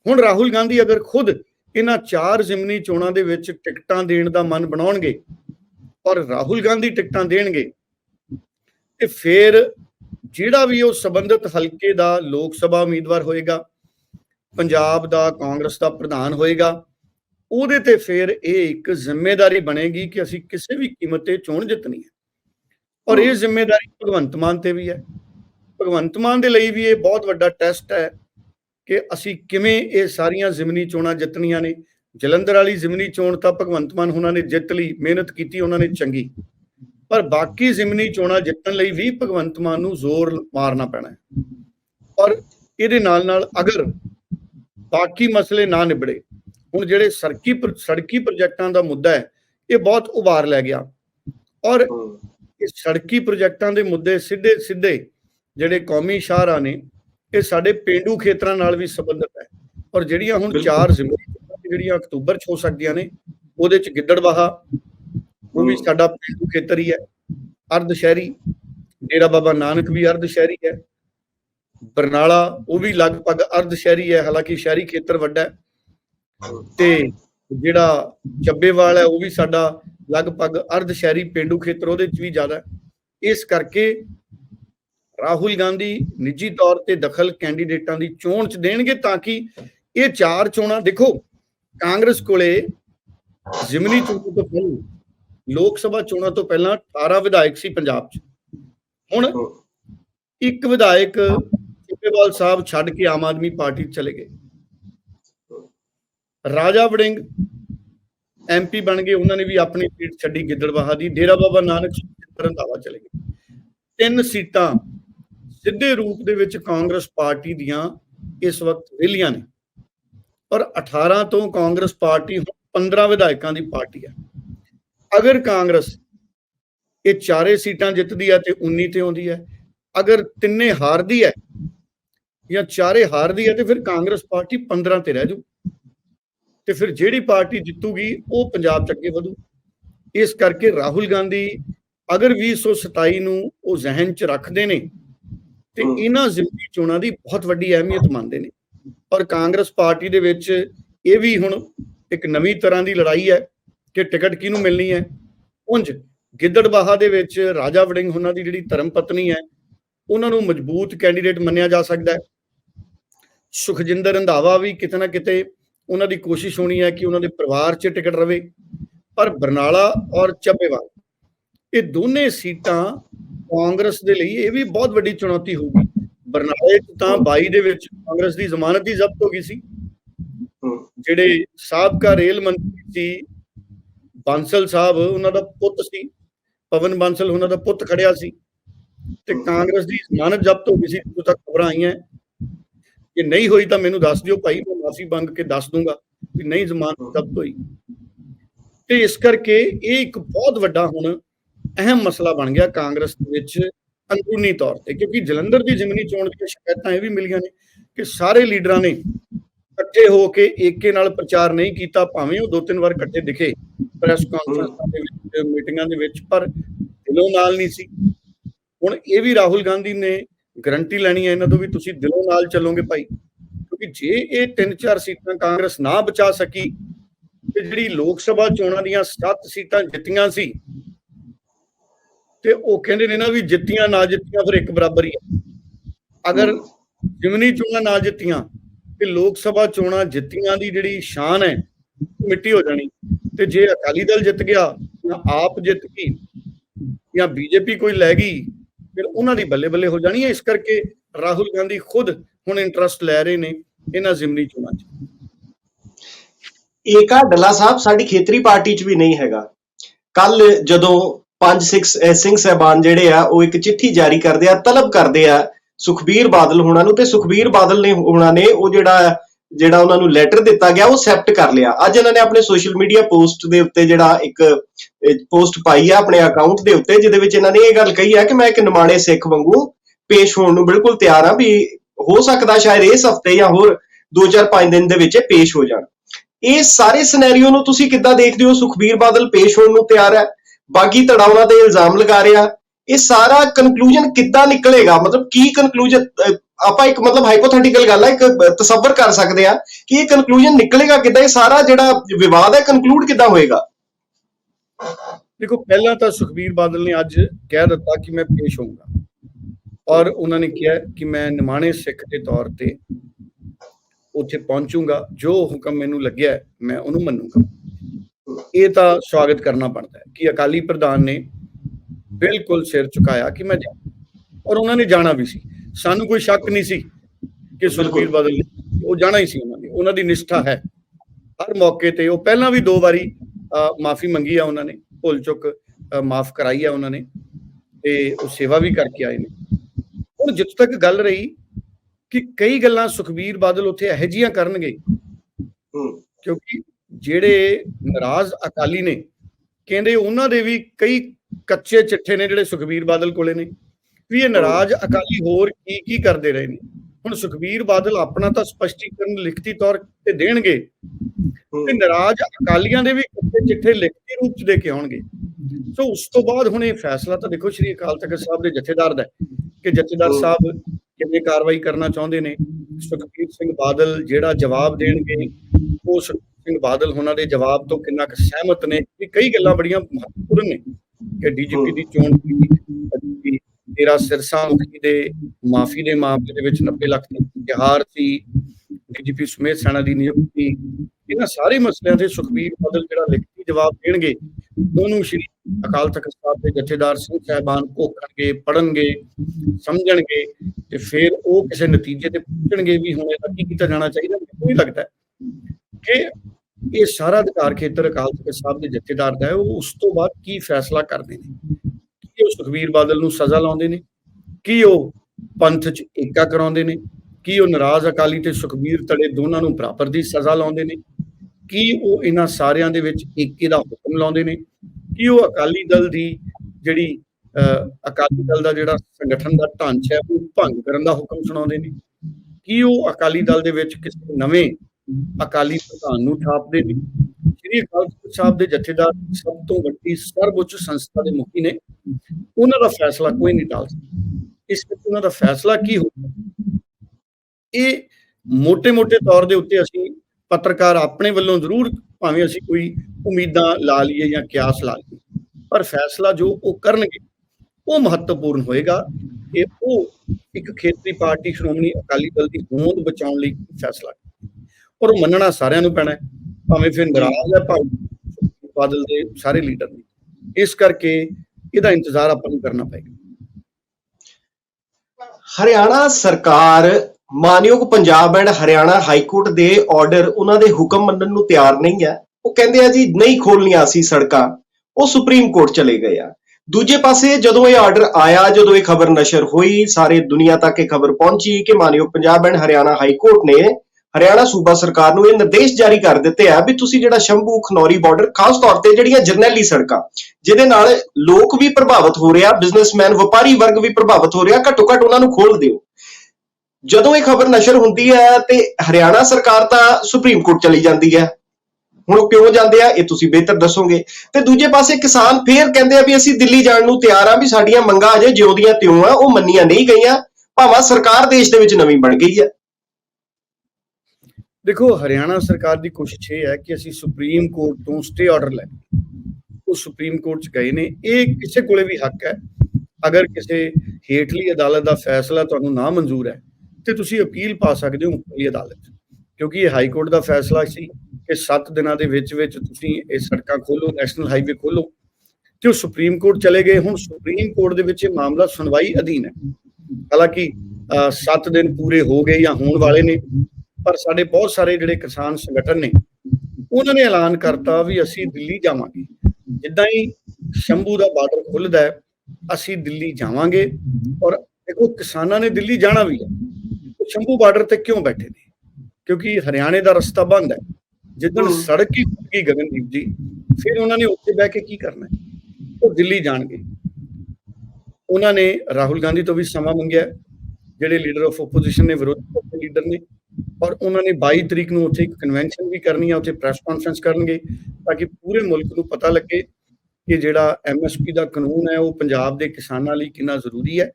ਹੁਣ ਰਾਹੁਲ ਗਾਂਧੀ ਅਗਰ ਖੁਦ ਇਹਨਾਂ ਚਾਰ ਜ਼ਿਮਨੀ ਚੋਣਾਂ ਦੇ ਵਿੱਚ ਟਿਕਟਾਂ ਦੇਣ ਦਾ ਮਨ ਬਣਾਉਣਗੇ ਔਰ ਰਾਹੁਲ ਗਾਂਧੀ ਟਿਕਟਾਂ ਦੇਣਗੇ, ਤੇ ਫਿਰ ਜਿਹੜਾ ਵੀ ਉਹ ਸੰਬੰਧਿਤ ਹਲਕੇ ਦਾ ਲੋਕ ਸਭਾ ਉਮੀਦਵਾਰ ਹੋਏਗਾ, ਪੰਜਾਬ ਦਾ, ਕਾਂਗਰਸ ਦਾ ਪ੍ਰਧਾਨ ਹੋਏਗਾ, ਉਹਦੇ ਤੇ ਫਿਰ ਇਹ ਇੱਕ ਜ਼ਿੰਮੇਵਾਰੀ ਬਣੇਗੀ ਕਿ ਅਸੀਂ ਕਿਸੇ ਵੀ ਕੀਮਤ ਤੇ ਚੋਣ ਜਿੱਤਣੀ ਹੈ। ਔਰ ਇਹ ਜ਼ਿੰਮੇਵਾਰੀ ਭਗਵੰਤ ਮਾਨ ਤੇ ਵੀ ਹੈ। ਭਗਵੰਤ ਮਾਨ ਦੇ ਲਈ ਵੀ ਇਹ ਬਹੁਤ ਵੱਡਾ ਟੈਸਟ ਹੈ ਕਿ ਅਸੀਂ ਕਿਵੇਂ ਇਹ ਸਾਰੀਆਂ ਜ਼ਿਮਨੀ ਚੋਣਾਂ ਜਿੱਤਣੀਆਂ ਨੇ। ਜਲੰਧਰ ਵਾਲੀ ਜ਼ਿਮਨੀ ਚੋਣ ਤਾਂ ਭਗਵੰਤ ਮਾਨ ਉਹਨਾਂ ਨੇ ਜਿੱਤ ਲਈ ਮਿਹਨਤ ਕੀਤੀ ਉਹਨਾਂ ਨੇ ਚੰਗੀ। ਪਰ ਬਾਕੀ ਜ਼ਿਮਨੀ ਚੋਣਾਂ ਜਿੱਤਣ ਲਈ ਵੀ ਭਗਵੰਤ ਮਾਨ ਨੂੰ ਜ਼ੋਰ ਮਾਰਨਾ ਪੈਣਾ ਹੈ। ਔਰ ਇਹਦੇ ਨਾਲ ਨਾਲ ਅਗਰ ਬਾਕੀ ਮਸਲੇ ਨਾ ਨਿਬੜੇ ਹੁਣ ਜਿਹੜੇ ਸੜਕੀ ਸੜਕੀ ਪ੍ਰੋਜੈਕਟਾਂ ਦਾ ਮੁੱਦਾ ਹੈ ਇਹ ਬਹੁਤ ਉਭਾਰ ਲੈ ਗਿਆ। ਔਰ ਇਹ ਸੜਕੀ ਪ੍ਰੋਜੈਕਟਾਂ ਦੇ ਮੁੱਦੇ ਸਿੱਧੇ ਸਿੱਧੇ ਜਿਹੜੇ ਕੌਮੀ ਸ਼ਾਹਰਾਹ ਨੇ ਇਹ ਸਾਡੇ ਪਿੰਡੂ ਖੇਤਰਾਂ ਨਾਲ ਵੀ ਸੰਬੰਧਿਤ ਹੈ ਔਰ ਜਿਹੜੀਆਂ ਹੁਣ। ਚਾਰ ਜ਼ਿੰਮੇਵਾਰੀਆਂ ਜਿਹੜੀਆਂ ਅਕਤੂਬਰ 'ਚ ਹੋ ਸਕਦੀਆਂ ਨੇ ਉਹਦੇ 'ਚ ਗਿੱਦੜਵਾਹਾ ਉਹ ਵੀ। ਸਾਡਾ ਪਿੰਡੂ ਖੇਤਰ ਹੀ ਹੈ ਅਰਧ ਸ਼ਹਿਰੀ ਡੇਰਾ ਬਾਬਾ ਨਾਨਕ ਵੀ ਅਰਧ ਸ਼ਹਿਰੀ ਹੈ ਬਰਨਾਲਾ ਉਹ ਵੀ ਲਗਭਗ ਅਰਧ ਸ਼ਹਿਰੀ ਹੈ ਹਾਲਾਂਕਿ ਸ਼ਹਿਰੀ ਖੇਤਰ ਵੱਡਾ ਹੈ ਤੇ ਜਿਹੜਾ ਚੱਬੇਵਾਲ ਹੈ ਉਹ ਵੀ ਸਾਡਾ ਲਗਭਗ ਅਰਧ ਸ਼ਹਿਰੀ ਪਿੰਡੂ ਖੇਤਰ ਉਹਦੇ ਚ ਵੀ ਜ਼ਿਆਦਾ। ਇਸ ਕਰਕੇ ਰਾਹੁਲ ਗਾਂਧੀ ਨਿੱਜੀ ਤੌਰ ਤੇ ਦਖਲ ਕੈਂਡੀਡੇਟਾਂ ਦੀ ਚੋਣ ਚ ਦੇਣਗੇ ਤਾਂ ਕਿ ਇਹ ਚਾਰ ਚੋਣਾਂ, ਦੇਖੋ, ਕਾਂਗਰਸ ਕੋਲੇ ਜ਼ਿਮਨੀ ਚੋਣਾਂ ਤੋਂ ਪਹਿਲਾਂ, ਲੋਕ ਸਭਾ ਚੋਣਾਂ ਤੋਂ ਪਹਿਲਾਂ 18 ਵਿਧਾਇਕ ਸੀ ਪੰਜਾਬ ਚ। ਹੁਣ ਇੱਕ ਵਿਧਾਇਕ ਚੱਬੇਵਾਲ ਸਾਹਿਬ ਛੱਡ ਕੇ ਆਮ ਆਦਮੀ ਪਾਰਟੀ 'ਚ ਚਲੇ ਗਏ। ਰਾਜਾ ਵੜਿੰਗ ਐਮਪੀ ਬਣ ਗਏ, ਉਹਨਾਂ ਨੇ ਵੀ ਆਪਣੀ ਸੀਟ ਛੱਡੀ ਗਿੱਦੜਬਾਹਾ ਦੀ। ਡੇਰਾ ਬਾਬਾ ਨਾਨਕ ਰੰਧਾਵਾ ਚਲੇ ਗਏ। ਤਿੰਨ ਸੀਟਾਂ ਸਿੱਧੇ ਰੂਪ ਦੇ ਵਿੱਚ ਕਾਂਗਰਸ ਪਾਰਟੀ ਦੀਆਂ ਇਸ ਵਕਤ ਵਿਲੀਆਂ ਨੇ। ਔਰ 18 ਤੋਂ ਕਾਂਗਰਸ ਪਾਰਟੀ 15 ਵਿਧਾਇਕਾਂ ਦੀ ਪਾਰਟੀ ਹੈ। ਅਗਰ ਕਾਂਗਰਸ ਇਹ ਚਾਰੇ ਸੀਟਾਂ ਜਿੱਤਦੀ ਹੈ ਤੇ 19 ਤੇ ਆਉਂਦੀ ਹੈ। ਅਗਰ ਤਿੰਨੇ ਹਾਰਦੀ ਹੈ ਜਾਂ ਚਾਰੇ ਹਾਰਦੀ ਹੈ ਤੇ ਫਿਰ ਕਾਂਗਰਸ ਪਾਰਟੀ 15 ਤੇ ਰਹਿ ਜੂ। ਤੇ ਫਿਰ ਜਿਹੜੀ ਪਾਰਟੀ ਜਿੱਤੂਗੀ ਉਹ ਪੰਜਾਬ ਚ ਅੱਗੇ ਵਧੂ। ਇਸ ਕਰਕੇ ਰਾਹੁਲ ਗਾਂਧੀ ਅਗਰ 2027 ਨੂੰ ਉਹ ਜ਼ਿਹਨ ਚ ਰੱਖਦੇ ਨੇ ਤੇ। ਇਹਨਾਂ ਜ਼ਿਮਨੀ ਚੋਣਾਂ ਦੀ ਬਹੁਤ ਵੱਡੀ ਅਹਿਮੀਅਤ ਮੰਨਦੇ ਨੇ। ਔਰ ਕਾਂਗਰਸ ਪਾਰਟੀ ਦੇ ਵਿੱਚ ਇਹ ਵੀ ਹੁਣ ਇੱਕ ਨਵੀਂ ਤਰ੍ਹਾਂ ਦੀ ਲੜਾਈ ਹੈ ਕਿ ਟਿਕਟ ਕਿਹਨੂੰ ਮਿਲਣੀ ਹੈ? ਉਂਝ ਗਿੱਦੜਬਾਹਾ ਦੇ ਵਿੱਚ ਰਾਜਾ ਵੜਿੰਗ ਉਹਨਾਂ ਦੀ ਜਿਹੜੀ ਧਰਮ ਪਤਨੀ ਹੈ ਉਹਨਾਂ ਨੂੰ ਮਜ਼ਬੂਤ ਕੈਂਡੀਡੇਟ ਮੰਨਿਆ ਜਾ ਸਕਦਾ ਹੈ। ਸੁਖਜਿੰਦਰ ਰੰਧਾਵਾ ਵੀ ਕਿਤੇ ਨਾ ਕਿਤੇ ਉਹਨਾਂ ਦੀ ਕੋਸ਼ਿਸ਼ ਹੋਣੀ ਹੈ ਕਿ ਉਹਨਾਂ ਦੇ ਪਰਿਵਾਰ 'ਚ ਟਿਕਟ ਰਵੇ। ਪਰ ਬਰਨਾਲਾ ਔਰ ਚੱਬੇਵਾਲ ਇਹ ਦੋਨੇ ਸੀਟਾਂ ਕਾਂਗਰਸ ਦੇ ਲਈ ਇਹ ਵੀ ਬਹੁਤ ਵੱਡੀ ਚੁਣੌਤੀ ਹੋਊਗੀ। ਬਰਨਾਲੇ ਤਾਂ 22 ਦੇ ਵਿੱਚ ਕਾਂਗਰਸ ਦੀ ਜ਼ਮਾਨਤ ਹੀ ਜ਼ਬਤ ਹੋ ਗਈ ਸੀ। ਜਿਹੜੇ ਸਾਬਕਾ ਰੇਲ ਮੰਤਰੀ ਸੀ ਬਾਂਸਲ ਸਾਹਿਬ ਉਹਨਾਂ ਦਾ ਪੁੱਤ ਸੀ। ਪਵਨ ਬਾਂਸਲ ਉਹਨਾਂ ਦਾ ਪੁੱਤ ਖੜਿਆ ਸੀ। ਤੇ ਕਾਂਗਰਸ ਦੀ ਜ਼ਮਾਨਤ ਜ਼ਬਤ ਹੋ ਗਈ ਸੀ ਜਦੋਂ ਤੱਕ ਖਬਰਾਂ ਆਈਆਂ। ਕਿ ਨਹੀਂ ਹੋਈ ਤਾਂ ਮੈਨੂੰ ਦੱਸ ਦਿਓ ਭਾਈ ਮੈਂ ਮਾਫੀ ਮੰਗ ਕੇ ਦੱਸ ਦੂੰਗਾ ਕਿ ਨਹੀਂ ਜ਼ਮਾਨਤ ਜ਼ਬਤ ਹੋਈ। ਤੇ ਇਸ ਕਰਕੇ ਇਹ ਇੱਕ ਬਹੁਤ ਵੱਡਾ ਹੁਣ ਅਹਿਮ ਮਸਲਾ ਬਣ ਗਿਆ ਕਾਂਗਰਸ ਦੇ ਵਿੱਚ ਅੰਦਰੂਨੀ ਤੌਰ ਤੇ, ਕਿਉਂਕਿ ਜਲੰਧਰ ਦੀ ਜ਼ਿਮਨੀ ਚੋਣ ਦੀਆਂ ਸ਼ਿਕਾਇਤਾਂ ਇਹ ਵੀ ਮਿਲੀਆਂ ਨੇ ਕਿ ਸਾਰੇ ਲੀਡਰਾਂ ਨੇ ਇਕੱਠੇ ਹੋ ਕੇ ਏਕੇ ਨਾਲ ਪ੍ਰਚਾਰ ਨਹੀਂ ਕੀਤਾ, ਭਾਵੇਂ ਉਹ ਦੋ ਤਿੰਨ ਵਾਰ ਇਕੱਠੇ ਦਿਖੇ ਪ੍ਰੈਸ ਕਾਨਫਰੰਸਾਂ ਦੇ ਵਿੱਚ, ਮੀਟਿੰਗਾਂ ਦੇ ਵਿੱਚ, ਪਰ ਦਿਲੋਂ ਨਾਲ ਨਹੀਂ ਸੀ। ਹੁਣ ਇਹ ਵੀ ਰਾਹੁਲ ਗਾਂਧੀ ਨੇ ਗਰੰਟੀ ਲੈਣੀ ਹੈ ਇਹਨਾਂ ਤੋਂ ਵੀ ਤੁਸੀਂ ਦਿਲੋਂ ਨਾਲ ਚੱਲੋਗੇ ਭਾਈ, ਕਿਉਂਕਿ ਜੇ ਇਹ ਤਿੰਨ ਚਾਰ ਸੀਟਾਂ ਕਾਂਗਰਸ ਨਾ ਬਚਾ ਸਕੀ ਤੇ ਜਿਹੜੀ ਲੋਕ ਸਭਾ ਚੋਣਾਂ ਦੀਆਂ 7 ਸੀਟਾਂ ਜਿੱਤੀਆਂ ਸੀ ਤੇ ਉਹ ਕਹਿੰਦੇ ਨੇ ਨਾ ਵੀ ਜਿੱਤੀਆਂ ਨਾ ਜਿੱਤੀਆਂ ਫਿਰ ਇੱਕ ਬਰਾਬਰ ਹੀ ਹੈ। ਅਗਰ ਜਿਮਨੀ ਚੋਣਾਂ ਨਾ ਜਿੱਤੀਆਂ ਤੇ ਲੋਕ ਸਭਾ ਚੋਣਾਂ ਜਿੱਤੀਆਂ ਦੀ ਜਿਹੜੀ ਸ਼ਾਨ ਹੈ ਮਿੱਟੀ ਹੋ ਜਾਣੀ। ਤੇ ਜੇ ਅਕਾਲੀ ਦਲ ਜਿੱਤ ਗਿਆ ਜਾਂ ਆਪ ਜਿੱਤ ਗਈ ਜਾਂ ਬੀਜੇਪੀ ਕੋਈ ਲੈ ਗਈ ਫਿਰ ਉਹਨਾਂ ਦੀ ਬੱਲੇ ਬੱਲੇ ਹੋ ਜਾਣੀ ਹੈ। ਇਸ ਕਰਕੇ ਰਾਹੁਲ ਗਾਂਧੀ ਖੁਦ ਹੁਣ ਇੰਟਰਸਟ ਲੈ ਰਹੇ ਨੇ ਇਹਨਾਂ ਜ਼ਿਮਨੀ ਚੋਣਾਂ 'ਚ। ਏਕਾ ਡੱਲਾ ਸਾਹਿਬ ਸਾਡੀ ਖੇਤਰੀ ਪਾਰਟੀ 'ਚ ਵੀ ਨਹੀਂ ਹੈਗਾ। ਕੱਲ ਜਦੋਂ ਪੰਜ, ਸਿੱਖ ਸਿੰਘ ਸਹਿਬਾਨ ਜਿਹੜੇ ਆ, ਉਹ ਇੱਕ ਚਿੱਠੀ ਜਾਰੀ ਕਰਦੇ ਆ, ਤਲਬ ਕਰਦੇ ਆ ਸੁਖਬੀਰ ਬਾਦਲ ਹੋਣਾ ਨੂੰ, ਤੇ ਸੁਖਬੀਰ ਬਾਦਲ ਨੇ ਹੋਣਾ ਨੇ, ਉਹ ਜਿਹੜਾ ਜਿਹੜਾ ਉਹਨਾਂ ਨੂੰ ਲੈਟਰ ਦਿੱਤਾ ਗਿਆ, ਉਹ ਐਕਸੈਪਟ ਕਰ ਲਿਆ। ਅੱਜ ਇਹਨਾਂ ਨੇ ਆਪਣੇ ਸੋਸ਼ਲ ਮੀਡੀਆ ਪੋਸਟ ਦੇ ਉੱਤੇ ਜਿਹੜਾ ਇੱਕ ਪੋਸਟ ਪਾਈ ਆ, ਆਪਣੇ ਅਕਾਊਂਟ ਦੇ ਉੱਤੇ, ਜਿਹਦੇ ਵਿੱਚ ਇਹਨਾਂ ਨੇ ਇਹ ਗੱਲ ਕਹੀ ਆ ਕਿ ਮੈਂ ਇੱਕ ਨਿਮਾਣੇ ਸਿੱਖ ਵਾਂਗੂ ਪੇਸ਼ ਹੋਣ ਨੂੰ ਬਿਲਕੁਲ ਤਿਆਰ ਆ ਵੀ ਹੋ ਸਕਦਾ ਸ਼ਾਇਦ ਇਸ ਹਫ਼ਤੇ ਜਾਂ ਹੋਰ 2-4-5 ਦਿਨ ਦੇ ਵਿੱਚ ਪੇਸ਼ ਹੋ ਜਾਣ। ਇਹ ਸਾਰੇ ਸਿਨੈਰੀਓ ਨੂੰ ਤੁਸੀਂ ਕਿੱਦਾਂ ਦੇਖਦੇ ਹੋ? ਸੁਖਬੀਰ ਬਾਦਲ ਪੇਸ਼ ਹੋਣ ਨੂੰ ਤਿਆਰ ਹੈ ਬਾਗੀ ਧੜਾ ਤੇ ਇਲਜ਼ਾਮ ਲਗਾ ਰਿਹਾ। ਇਹ ਸਾਰਾ ਕਨਕਲੂਜਨ ਕਿੱਦਾਂ ਨਿਕਲੇਗਾ? ਮਤਲਬ ਕੀ ਕਨਕਲੂਜਨ ਆਪਾਂ ਇੱਕ ਮਤਲਬ ਹਾਈਪੋਥੈਟੀਕਲ ਗੱਲ ਹੈ ਇੱਕ ਤਸੱਵਰ ਕਰ ਸਕਦੇ ਆ ਕਿ ਇਹ ਕਨਕਲੂਜਨ ਨਿਕਲੇਗਾ ਕਿੱਦਾਂ? ਇਹ ਸਾਰਾ ਜਿਹੜਾ ਵਿਵਾਦ ਹੈ ਕਨਕਲੂਡ ਕਿੱਦਾਂ ਹੋਏਗਾ? ਦੇਖੋ, ਪਹਿਲਾਂ ਤਾਂ ਸੁਖਬੀਰ ਬਾਦਲ ਨੇ ਅੱਜ ਕਹਿ ਦਿੱਤਾ ਕਿ ਮੈਂ ਪੇਸ਼ ਹੋਊਂਗਾ। ਔਰ ਉਹਨਾਂ ਨੇ ਕਿਹਾ ਕਿ ਮੈਂ ਨਿਮਾਣੇ ਸਿੱਖ ਦੇ ਤੌਰ ਤੇ ਉੱਥੇ ਪਹੁੰਚੂਗਾ। ਜੋ ਹੁਕਮ ਮੈਨੂੰ ਲੱਗਿਆ ਮੈਂ ਉਹਨੂੰ ਮੰਨੂੰਗਾ। ਇਹ ਤਾਂ ਸਵਾਗਤ ਕਰਨਾ ਹੈ ਕਿ ਅਕਾਲੀ ਪ੍ਰਧਾਨ ਨੇ ਬਿਲਕੁਲ ਸਿਰ ਝੁਕਾਇਆ ਕਿ ਮੈਂ ਔਰ ਉਹਨਾਂ ਨੇ ਜਾਣਾ ਵੀ ਸੀ। ਸਾਨੂੰ ਕੋਈ ਸ਼ੱਕ ਨਹੀਂ ਸੀ ਕਿ ਸੁਖਬੀਰ ਬਾਦਲ ਉਹ ਜਾਣਾ ਹੀ ਸੀ ਉਹਨਾਂ ਨੇ। ਉਹਨਾਂ ਦੀ ਨਿਸ਼ਠਾ ਹੈ। ਹਰ ਮੌਕੇ ਤੇ ਉਹ ਪਹਿਲਾਂ ਵੀ ਦੋ ਵਾਰੀ ਮਾਫੀ ਮੰਗੀ ਆ ਉਹਨਾਂ ਨੇ। ਭੁੱਲ ਚੁੱਕ ਮਾਫ ਕਰਾਈ ਆ ਉਹਨਾਂ ਨੇ ਤੇ ਉਹ ਸੇਵਾ ਵੀ ਕਰਕੇ ਆਏ ਨੇ। ਹੁਣ ਜਿੱਥੇ ਤੱਕ ਗੱਲ ਰਹੀ ਕਿ ਕਈ ਗੱਲਾਂ ਸੁਖਬੀਰ ਬਾਦਲ ਉੱਥੇ ਇਹੋ ਜਿਹੀਆਂ ਕਰਨਗੇ ਹੂੰ। ਕਿਉਂਕਿ ਜਿਹੜੇ ਨਾਰਾਜ਼ ਅਕਾਲੀ ਨੇ ਕਹਿੰਦੇ ਉਹਨਾਂ ਦੇ ਵੀ ਕਈ ਕੱਚੇ ਚਿੱਠੇ ਨੇ ਜਿਹੜੇ ਸੁਖਬੀਰ ਬਾਦਲ ਕੋਲੇ ਨੇ ਵੀ ਇਹ ਨਾਰਾਜ਼ ਅਕਾਲੀ ਹੋਰ ਕੀ ਕੀ ਕਰਦੇ ਰਹੇ ਨੇ? ਹੁਣ ਸੁਖਬੀਰ ਬਾਦਲ ਆਪਣਾ ਤਾਂ ਸਪਸ਼ਟੀਕਰਨ ਲਿਖਤੀ ਤੌਰ ਤੇ ਦੇਣਗੇ ਤੇ ਨਾਰਾਜ਼ ਅਕਾਲੀਆਂ ਦੇ ਵੀ ਕੱਚੇ ਚਿੱਠੇ ਲਿਖਤੀ ਰੂਪ ਚ ਦੇ ਕੇ ਆਉਣਗੇ। ਸੋ ਉਸ ਤੋਂ ਬਾਅਦ ਹੁਣ ਇਹ ਫੈਸਲਾ ਤਾਂ ਦੇਖੋ ਸ਼੍ਰੀ ਅਕਾਲ ਤਖਤ ਸਾਹਿਬ ਦੇ ਜਥੇਦਾਰ ਦਾ ਕਿ ਜਥੇਦਾਰ। ਸਾਹਿਬ ਕਿਵੇਂ ਕਾਰਵਾਈ ਕਰਨਾ ਚਾਹੁੰਦੇ ਨੇ? ਸੁਖਬੀਰ ਸਿੰਘ ਬਾਦਲ ਜਿਹੜਾ ਜਵਾਬ ਦੇਣਗੇ ਉਹ ਸੁਖਬੀਰ ਸਿੰਘ ਬਾਦਲ ਉਹਨਾਂ ਦੇ ਜਵਾਬ ਤੋਂ ਕਿੰਨਾ ਕੁ ਸਹਿਮਤ ਨੇ ਇਹ ਕਈ ਗੱਲਾਂ ਬੜੀਆਂ ਮਹੱਤਵਪੂਰਨ ਨੇ ਕਿ ਡੀਜੀਪੀ ਦੀ ਚੋਣ ਦੀ ਤੇਰਾ ਸਿਰਸਾ ਮੁਖੀ ਦੇ ਮਾਫੀ ਦੇ ਮਾਮਲੇ ਦੇ ਵਿੱਚ 90 ਲੱਖ ਦਾ ਇਸ਼ਤਿਹਾਰ ਸੀ ਡੀਜੀਪੀ ਸੁਮੇਧ ਸੈਣਾ ਦੀ ਨਿਯੁਕਤੀ ਇਹਨਾਂ ਸਾਰੇ ਮਸਲਿਆਂ ਤੇ ਸੁਖਬੀਰ ਬਾਦਲ ਜਿਹੜਾ ਲਿਖਤੀ ਜਵਾਬ ਦੇਣਗੇ ਉਹਨੂੰ ਸ਼੍ਰੀ ਅਕਾਲ ਤਖਤ ਸਾਹਿਬ ਦੇ ਜਥੇਦਾਰ ਸਿੰਘ ਸਾਹਿਬਾਨ ਘੋਖਣਗੇ ਪੜਨਗੇ ਸਮਝਣਗੇ ਤੇ ਫਿਰ ਉਹ ਕਿਸੇ ਨਤੀਜੇ ਤੇ ਪਹੁੰਚਣਗੇ ਵੀ ਹੁਣ ਇਹਦਾ ਕੀ ਕੀਤਾ ਜਾਣਾ ਚਾਹੀਦਾ ਮੈਨੂੰ ਹੀ ਲੱਗਦਾ। ਕਿ ਇਹ ਸਾਰਾ ਅਧਿਕਾਰ ਖੇਤਰ ਅਕਾਲ ਤਖਤ ਸਾਹਿਬ ਦੇ ਜਥੇਦਾਰ ਦਾ ਹੈ ਉਹ ਉਸ ਤੋਂ ਬਾਅਦ ਕੀ ਫੈਸਲਾ ਕਰਦੇ ਨੇ? ਕੀ ਉਹ ਸੁਖਬੀਰ ਬਾਦਲ ਨੂੰ ਸਜ਼ਾ ਲਾਉਂਦੇ ਨੇ? ਕੀ ਉਹ ਪੰਥ 'ਚ ਏਕਾ ਕਰਾਉਂਦੇ ਨੇ? ਕੀ ਉਹ ਨਾਰਾਜ਼ ਅਕਾਲੀ ਤੇ ਸੁਖਬੀਰ ਤੜੇ ਦੋਨਾਂ ਨੂੰ ਬਰਾਬਰ ਦੀ ਸਜ਼ਾ ਲਾਉਂਦੇ ਨੇ? ਕੀ ਉਹ ਇਹਨਾਂ ਸਾਰਿਆਂ ਦੇ ਵਿੱਚ ਏਕੇ ਦਾ ਹੁਕਮ ਲਾਉਂਦੇ ਨੇ? ਕੀ ਉਹ ਅਕਾਲੀ ਦਲ ਦੀ ਜਿਹੜੀ ਅਹ, ਅਕਾਲੀ ਦਲ ਦਾ ਜਿਹੜਾ ਸੰਗਠਨ ਦਾ ਢਾਂਚਾ ਹੈ ਉਹ ਭੰਗ ਕਰਨ ਦਾ ਹੁਕਮ ਸੁਣਾਉਂਦੇ ਨੇ? ਕੀ ਉਹ ਅਕਾਲੀ ਦਲ ਦੇ ਵਿੱਚ ਕਿਸੇ ਨਵੇਂ ਅਕਾਲੀ ਪ੍ਰਧਾਨ ਨੂੰ ਥਾਪਦੇ ਨੇ ਸ੍ਰੀ ਅਕਾਲ ਸਾਹਿਬ ਦੇ ਜਥੇਦਾਰ ਸਭ ਤੋਂ ਵੱਡੀ ਸਰਵਉੱਚ ਸੰਸਥਾ ਦੇ ਮੁਖੀ ਨੇ। ਉਹਨਾਂ ਦਾ ਫੈਸਲਾ ਕੋਈ ਨਹੀਂ ਟਾਲ ਸਕਦਾ। ਇਸ ਵਿੱਚ ਉਹਨਾਂ ਦਾ ਫੈਸਲਾ ਕੀ ਹੋਊਗਾ? ਇਹ ਮੋٹے-ਮੋٹے ਤੌਰ ਦੇ ਉੱਤੇ ਅਸੀਂ ਪੱਤਰਕਾਰ ਆਪਣੇ ਵੱਲੋਂ ਜ਼ਰੂਰ ਭਾਵੇਂ ਅਸੀਂ ਕੋਈ ਉਮੀਦਾਂ ਲਾ ਲਈਏ ਜਾਂ ਕਿਆਸ ਲਾ ਲਈਏ, ਪਰ ਫੈਸਲਾ ਜੋ ਉਹ ਕਰਨਗੇ, ਉਹ ਮਹੱਤਵਪੂਰਨ ਹੋਏਗਾ ਕਿ ਉਹ ਇੱਕ ਖੇਤਰੀ ਪਾਰਟੀ, ਸ਼੍ਰੋਮਣੀ ਅਕਾਲੀ ਦਲ ਦੀ ਹੋਂਦ ਬਚਾਉਣ ਲਈ ਫੈਸਲਾ ਔਰ ਉਹ ਮੰਨਣਾ ਸਾਰਿਆਂ ਨੂੰ ਪੈਣਾ ਭਾਵੇਂ ਫਿਰ ਨਾਰਾਜ਼ ਹੈ, ਭਾਵੇਂ ਬਾਦਲ ਦੇ ਸਾਰੇ ਲੀਡਰ ਨੇ। ਇਸ ਕਰਕੇ ਇਹਦਾ ਇੰਤਜ਼ਾਰ ਆਪਾਂ ਨੂੰ ਕਰਨਾ ਪਏਗਾ। ਹਰਿਆਣਾ ਸਰਕਾਰ, ਮਾਨਯੋਗ Punjab and Haryana high court ਦੇ ਆਰਡਰ ਉਹਨਾਂ ਦੇ ਹੁਕਮ ਮੰਨਣ ਨੂੰ ਤਿਆਰ ਨਹੀਂ ਹੈ। ਉਹ ਕਹਿੰਦੇ ਆ ਜੀ, ਨਹੀਂ ਖੋਲਣੀਆਂ ਸੀ ਸੜਕਾਂ। ਉਹ ਸੁਪਰੀਮ ਕੋਰਟ ਚਲੇ ਗਏ ਆ। ਦੂਜੇ ਪਾਸੇ ਜਦੋਂ ਇਹ ਆਰਡਰ ਆਇਆ, ਜਦੋਂ ਇਹ ਖਬਰ ਨਸ਼ਰ ਹੋਈ, ਸਾਰੇ ਦੁਨੀਆ ਤੱਕ ਇਹ ਖਬਰ ਪਹੁੰਚੀ ਕਿ ਮਾਨਯੋਗ Punjab and Haryana high court ਨੇ ਹਰਿਆਣਾ ਸੂਬਾ ਸਰਕਾਰ ਨੂੰ ਇਹ ਨਿਰਦੇਸ਼ ਜਾਰੀ ਕਰ ਦਿੱਤੇ ਆ ਵੀ ਤੁਸੀਂ ਜਿਹੜਾ ਸ਼ੰਭੂ ਖਨੌਰੀ ਬਾਰਡਰ ਖਾਸ ਤੌਰ ਤੇ ਜਿਹੜੀਆਂ ਜਰਨੈਲੀ ਸੜਕਾਂ, ਜਿਹਦੇ ਨਾਲ ਲੋਕ ਵੀ ਪ੍ਰਭਾਵਿਤ ਹੋ ਰਿਹਾ ਬਿਜ਼ਨਸਮੈਨ ਵਪਾਰੀ ਵਰਗ ਵੀ ਪ੍ਰਭਾਵਿਤ ਹੋ ਰਿਹਾ ਘੱਟੋ ਘੱਟ ਉਹਨਾਂ ਨੂੰ ਖੋਲ ਦਿਓ। ਜਦੋਂ ਇਹ ਖਬਰ ਨਸ਼ਰ ਹੁੰਦੀ ਹੈ ਤੇ ਹਰਿਆਣਾ ਸਰਕਾਰ ਤਾਂ ਸੁਪਰੀਮ ਕੋਰਟ ਚਲੀ ਜਾਂਦੀ ਹੈ। ਹੁਣ ਉਹ ਕਿਉਂ ਜਾਂਦੇ ਆ, ਇਹ ਤੁਸੀਂ ਬਿਹਤਰ ਦੱਸੋਗੇ। ਤੇ ਦੂਜੇ ਪਾਸੇ ਕਿਸਾਨ ਫੇਰ ਕਹਿੰਦੇ ਆ ਵੀ ਅਸੀਂ ਦਿੱਲੀ ਜਾਣ ਨੂੰ ਤਿਆਰ ਆ ਵੀ ਸਾਡੀਆਂ ਮੰਗਾਂ ਅਜੇ ਜਿਉਂਦੀਆਂ ਤਿਉਂ ਆ, ਉਹ ਮੰਨੀਆਂ ਨਹੀਂ ਗਈਆਂ। ਭਾਵੇਂ ਸਰਕਾਰ ਦੇਸ਼ ਦੇ ਵਿੱਚ ਨਵੀਂ ਬਣ ਗਈ ਹੈ। ਦੇਖੋ, ਹਰਿਆਣਾ ਸਰਕਾਰ ਦੀ ਕੋਸ਼ਿਸ਼ ਇਹ ਹੈ ਕਿ ਅਸੀਂ ਸੁਪਰੀਮ ਕੋਰਟ ਤੋਂ ਸਟੇ ਆਰਡਰ ਲੈ ਉਹ ਸੁਪਰੀਮ ਕੋਰਟ ਚ ਗਏ ਨੇ। ਇਹ ਕਿਸੇ ਕੋਲੇ ਵੀ ਹੱਕ ਹੈ। ਅਗਰ ਕਿਸੇ ਹੇਠਲੀ ਅਦਾਲਤ ਦਾ ਫੈਸਲਾ ਤੁਹਾਨੂੰ ਨਾ ਮਨਜ਼ੂਰ ਹੈ, ਤੇ ਤੁਸੀਂ ਅਪੀਲ ਪਾ ਸਕਦੇ ਹੋ ਉੱਪਰਲੀ ਅਦਾਲਤ 'ਚ। ਕਿਉਂਕਿ ਇਹ ਹਾਈ ਕੋਰਟ ਦਾ ਫੈਸਲਾ ਸੀ ਕਿ 7 ਦਿਨਾਂ ਦੇ ਵਿੱਚ ਵਿੱਚ ਤੁਸੀਂ ਇਹ ਸੜਕਾਂ ਖੋਲੋ, ਨੈਸ਼ਨਲ ਹਾਈਵੇ ਖੋਲੋ, ਤੇ ਉਹ ਸੁਪਰੀਮ ਕੋਰਟ ਚਲੇ ਗਏ। ਹੁਣ ਸੁਪਰੀਮ ਕੋਰਟ ਦੇ ਵਿੱਚ ਇਹ ਮਾਮਲਾ ਸੁਣਵਾਈ ਅਧੀਨ ਹੈ। ਹਾਲਾਂਕਿ 7 ਦਿਨ ਪੂਰੇ ਹੋ ਗਏ ਜਾਂ ਹੋਣ ਵਾਲੇ ਨੇ। ਪਰ ਸਾਡੇ ਬਹੁਤ ਸਾਰੇ ਜਿਹੜੇ ਕਿਸਾਨ ਸੰਗਠਨ ਨੇ ਉਹਨਾਂ ਨੇ ਐਲਾਨ ਕਰਤਾ ਵੀ ਅਸੀਂ ਦਿੱਲੀ ਜਾਵਾਂਗੇ। ਜਿੱਦਾਂ ਹੀ ਸ਼ੰਭੂ ਦਾ ਬਾਰਡਰ ਖੁੱਲਦਾ ਹੈ ਅਸੀਂ ਦਿੱਲੀ ਜਾਵਾਂਗੇ ਔਰ ਦੇਖੋ ਕਿਸਾਨਾਂ ਨੇ ਦਿੱਲੀ ਜਾਣਾ ਵੀ ਹੈ। ਸ਼ੰਭੂ ਬਾਰਡਰ ਤੇ ਕਿਉਂ ਬੈਠੇ ਨੇ? ਕਿਉਂਕਿ ਹਰਿਆਣੇ ਦਾ ਰਸਤਾ ਬੰਦ ਹੈ। ਜਿੱਦਣ ਹਮ। ਸੜਕ ਹੀ ਖੁੱਲ ਗਈ ਗਗਨਦੀਪ ਜੀ ਫਿਰ ਉਹਨਾਂ ਨੇ ਉੱਥੇ ਬਹਿ ਕੇ ਕੀ ਕਰਨਾ ਹੈ? ਉਹ ਦਿੱਲੀ ਜਾਣਗੇ। ਉਹਨਾਂ ਨੇ ਰਾਹੁਲ ਗਾਂਧੀ ਤੋਂ ਵੀ ਸਮਾਂ ਮੰਗਿਆ ਜਿਹੜੇ ਲੀਡਰ ਆਫ ਆਪੋਜੀਸ਼ਨ ਨੇ ਵਿਰੋਧੀ ਲੀਡਰ ਨੇ ਔਰ ਉਹਨਾਂ ਨੇ 22 ਤਰੀਕ ਨੂੰ ਉੱਥੇ ਇੱਕ ਕਨਵੈਨਸ਼ਨ ਵੀ ਕਰਨੀ ਆ, ਉੱਥੇ ਪ੍ਰੈਸ ਕਾਨਫਰੰਸ ਕਰਨਗੇ ਤਾਂ ਕਿ ਪੂਰੇ ਮੁਲਕ ਨੂੰ ਪਤਾ ਲੱਗੇ ਕਿ ਜਿਹੜਾ ਐਮਐਸਪੀ ਦਾ ਕਾਨੂੰਨ ਹੈ, ਉਹ ਪੰਜਾਬ ਦੇ ਕਿਸਾਨਾਂ ਲਈ ਕਿੰਨਾ ਜ਼ਰੂਰੀ ਹੈ।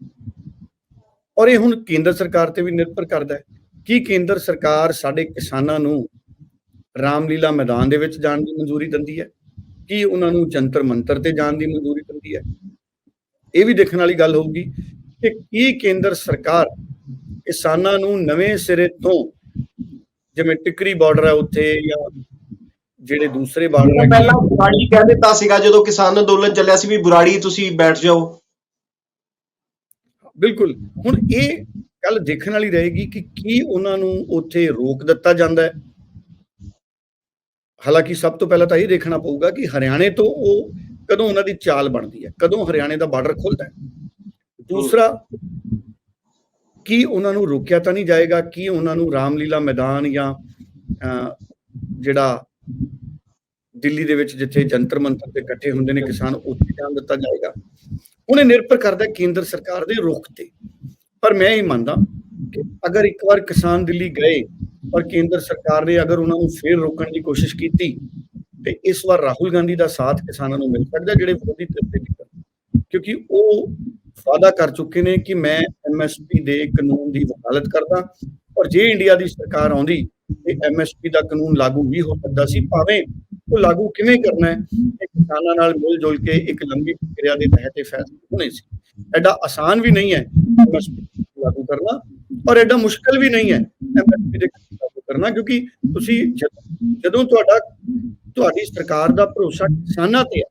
ਔਰ ਇਹ ਹੁਣ ਕੇਂਦਰ ਸਰਕਾਰ ਤੇ ਵੀ ਨਿਰਭਰ ਕਰਦਾ ਹੈ ਕਿ ਕੇਂਦਰ ਸਰਕਾਰ ਸਾਡੇ ਕਿਸਾਨਾਂ ਨੂੰ ਰਾਮਲੀਲਾ ਮੈਦਾਨ ਦੇ ਵਿੱਚ ਜਾਣ ਦੀ ਮਨਜ਼ੂਰੀ ਦਿੰਦੀ ਹੈ, ਕੀ ਉਹਨਾਂ ਨੂੰ ਜੰਤਰ ਮੰਤਰ ਤੇ ਜਾਣ ਦੀ ਮਨਜ਼ੂਰੀ ਦਿੰਦੀ ਹੈ। ਇਹ ਵੀ ਦੇਖਣ ਵਾਲੀ ਗੱਲ ਹੋਊਗੀ ਕਿ ਕੀ ਕੇਂਦਰ ਸਰਕਾਰ ਕਿਸਾਨਾਂ ਨੂੰ ਨਵੇਂ ਸਿਰੇ ਤੋਂ ਜਿਵੇਂ ਟਿਕਰੀ ਬਾਰਡਰ ਹੈ ਉੱਥੇ ਜਾਂ ਜਿਹੜੇ ਦੂਸਰੇ ਬਾਰਡਰ ਹੈ। ਪਹਿਲਾਂ ਬੁਰਾੜੀ ਕਹਿ ਦਿੱਤਾ ਸੀਗਾ ਜਦੋਂ ਕਿਸਾਨ ਅੰਦੋਲਨ ਚੱਲਿਆ ਸੀ ਵੀ ਬੁਰਾੜੀ ਤੁਸੀਂ ਬੈਠ ਜਾਓ। ਬਿਲਕੁਲ। ਹੁਣ ਇਹ ਗੱਲ ਦੇਖਣ ਵਾਲੀ ਰਹੇਗੀ ਕਿ ਕੀ ਉਹਨਾਂ ਨੂੰ ਉੱਥੇ ਰੋਕ ਦਿੱਤਾ ਜਾਂਦਾ ਹੈ। ਹਾਲਾਂਕਿ ਸਭ ਤੋਂ ਪਹਿਲਾਂ ਤਾਂ ਇਹ ਦੇਖਣਾ ਪਊਗਾ ਕਿ ਹਰਿਆਣੇ ਤੋਂ ਉਹ ਕਦੋਂ ਉਹਨਾਂ ਦੀ ਚਾਲ ਬਣਦੀ ਹੈ ਕਦੋਂ ਹਰਿਆਣੇ ਦਾ ਬਾਰਡਰ ਖੁੱਲਦਾ ਹੈ। ਦੂਸਰਾ ਕੀ ਉਹਨਾਂ ਨੂੰ ਰੋਕਿਆ ਤਾਂ ਨਹੀਂ ਜਾਏਗਾ? ਕੀ ਉਹਨਾਂ ਨੂੰ ਰਾਮਲੀਲਾ ਮੈਦਾਨ ਜਾਂ ਜਿਹੜਾ ਦਿੱਲੀ ਦੇ ਵਿੱਚ ਜਿੱਥੇ ਜੰਤਰ ਮੰਤਰ ਤੇ ਇਕੱਠੇ ਹੁੰਦੇ ਨੇ ਕਿਸਾਨ, ਉੱਥੇ ਜਾਣ ਦਿੱਤਾ ਜਾਏਗਾ? ਹੁਣ ਨਿਰਭਰ ਕਰਦਾ ਕੇਂਦਰ ਸਰਕਾਰ ਦੇ ਰੁਖ ਤੇ। ਪਰ ਮੈਂ ਇਹ ਮੰਨਦਾ ਕਿ ਅਗਰ ਇੱਕ ਵਾਰ ਕਿਸਾਨ ਦਿੱਲੀ ਗਏ ਔਰ ਕੇਂਦਰ ਸਰਕਾਰ ਨੇ ਅਗਰ ਉਹਨਾਂ ਨੂੰ ਫੇਰ ਰੋਕਣ ਦੀ ਕੋਸ਼ਿਸ਼ ਕੀਤੀ, ਤੇ ਇਸ ਵਾਰ ਰਾਹੁਲ ਗਾਂਧੀ ਦਾ ਸਾਥ ਕਿਸਾਨਾਂ ਨੂੰ ਮਿਲ ਸਕਦਾ ਜਿਹੜੇ ਵਿਰੋਧੀ ਧਿਰ ਦੇ ਕਿਉਂਕਿ ਉਹ ਵਾਅਦਾ ਕਰ ਚੁੱਕੇ ਨੇ ਕਿ ਮੈਂ ਐਮਐਸਪੀ ਦੇ ਕਾਨੂੰਨ ਦੀ ਵਕਾਲਤ ਕਰਦਾ ਔਰ ਜੇ ਇੰਡੀਆ ਦੀ ਸਰਕਾਰ ਆਉਂਦੀ ਤੇ ਐਮਐਸਪੀ ਦਾ ਕਾਨੂੰਨ ਲਾਗੂ ਵੀ ਹੋ ਸਕਦਾ ਸੀ, ਭਾਵੇਂ ਉਹ ਲਾਗੂ ਕਿਵੇਂ ਕਰਨਾ ਹੈ, ਇਹ ਕਿਸਾਨਾਂ ਨਾਲ ਮਿਲ ਜੁਲ ਕੇ ਇੱਕ ਲੰਬੀ ਪ੍ਰਕਿਰਿਆ ਦੇ ਤਹਿਤ ਇਹ ਫੈਸਲੇ ਹੋਣੇ ਸੀ। ਐਡਾ ਆਸਾਨ ਵੀ ਨਹੀਂ ਹੈ ਐਮਐਸਪੀ ਲਾਗੂ ਕਰਨਾ ਔਰ ਐਡਾ ਮੁਸ਼ਕਲ ਵੀ ਨਹੀਂ ਹੈ ਐਮਐਸਪੀ ਦੇ ਲਾਗੂ ਕਰਨਾ, ਕਿਉਂਕਿ ਤੁਸੀਂ ਜਦੋਂ ਤੁਹਾਡਾ, ਤੁਹਾਡੀ ਸਰਕਾਰ ਦਾ ਭਰੋਸਾ ਕਿਸਾਨਾਂ ਤੇ ਹੈ,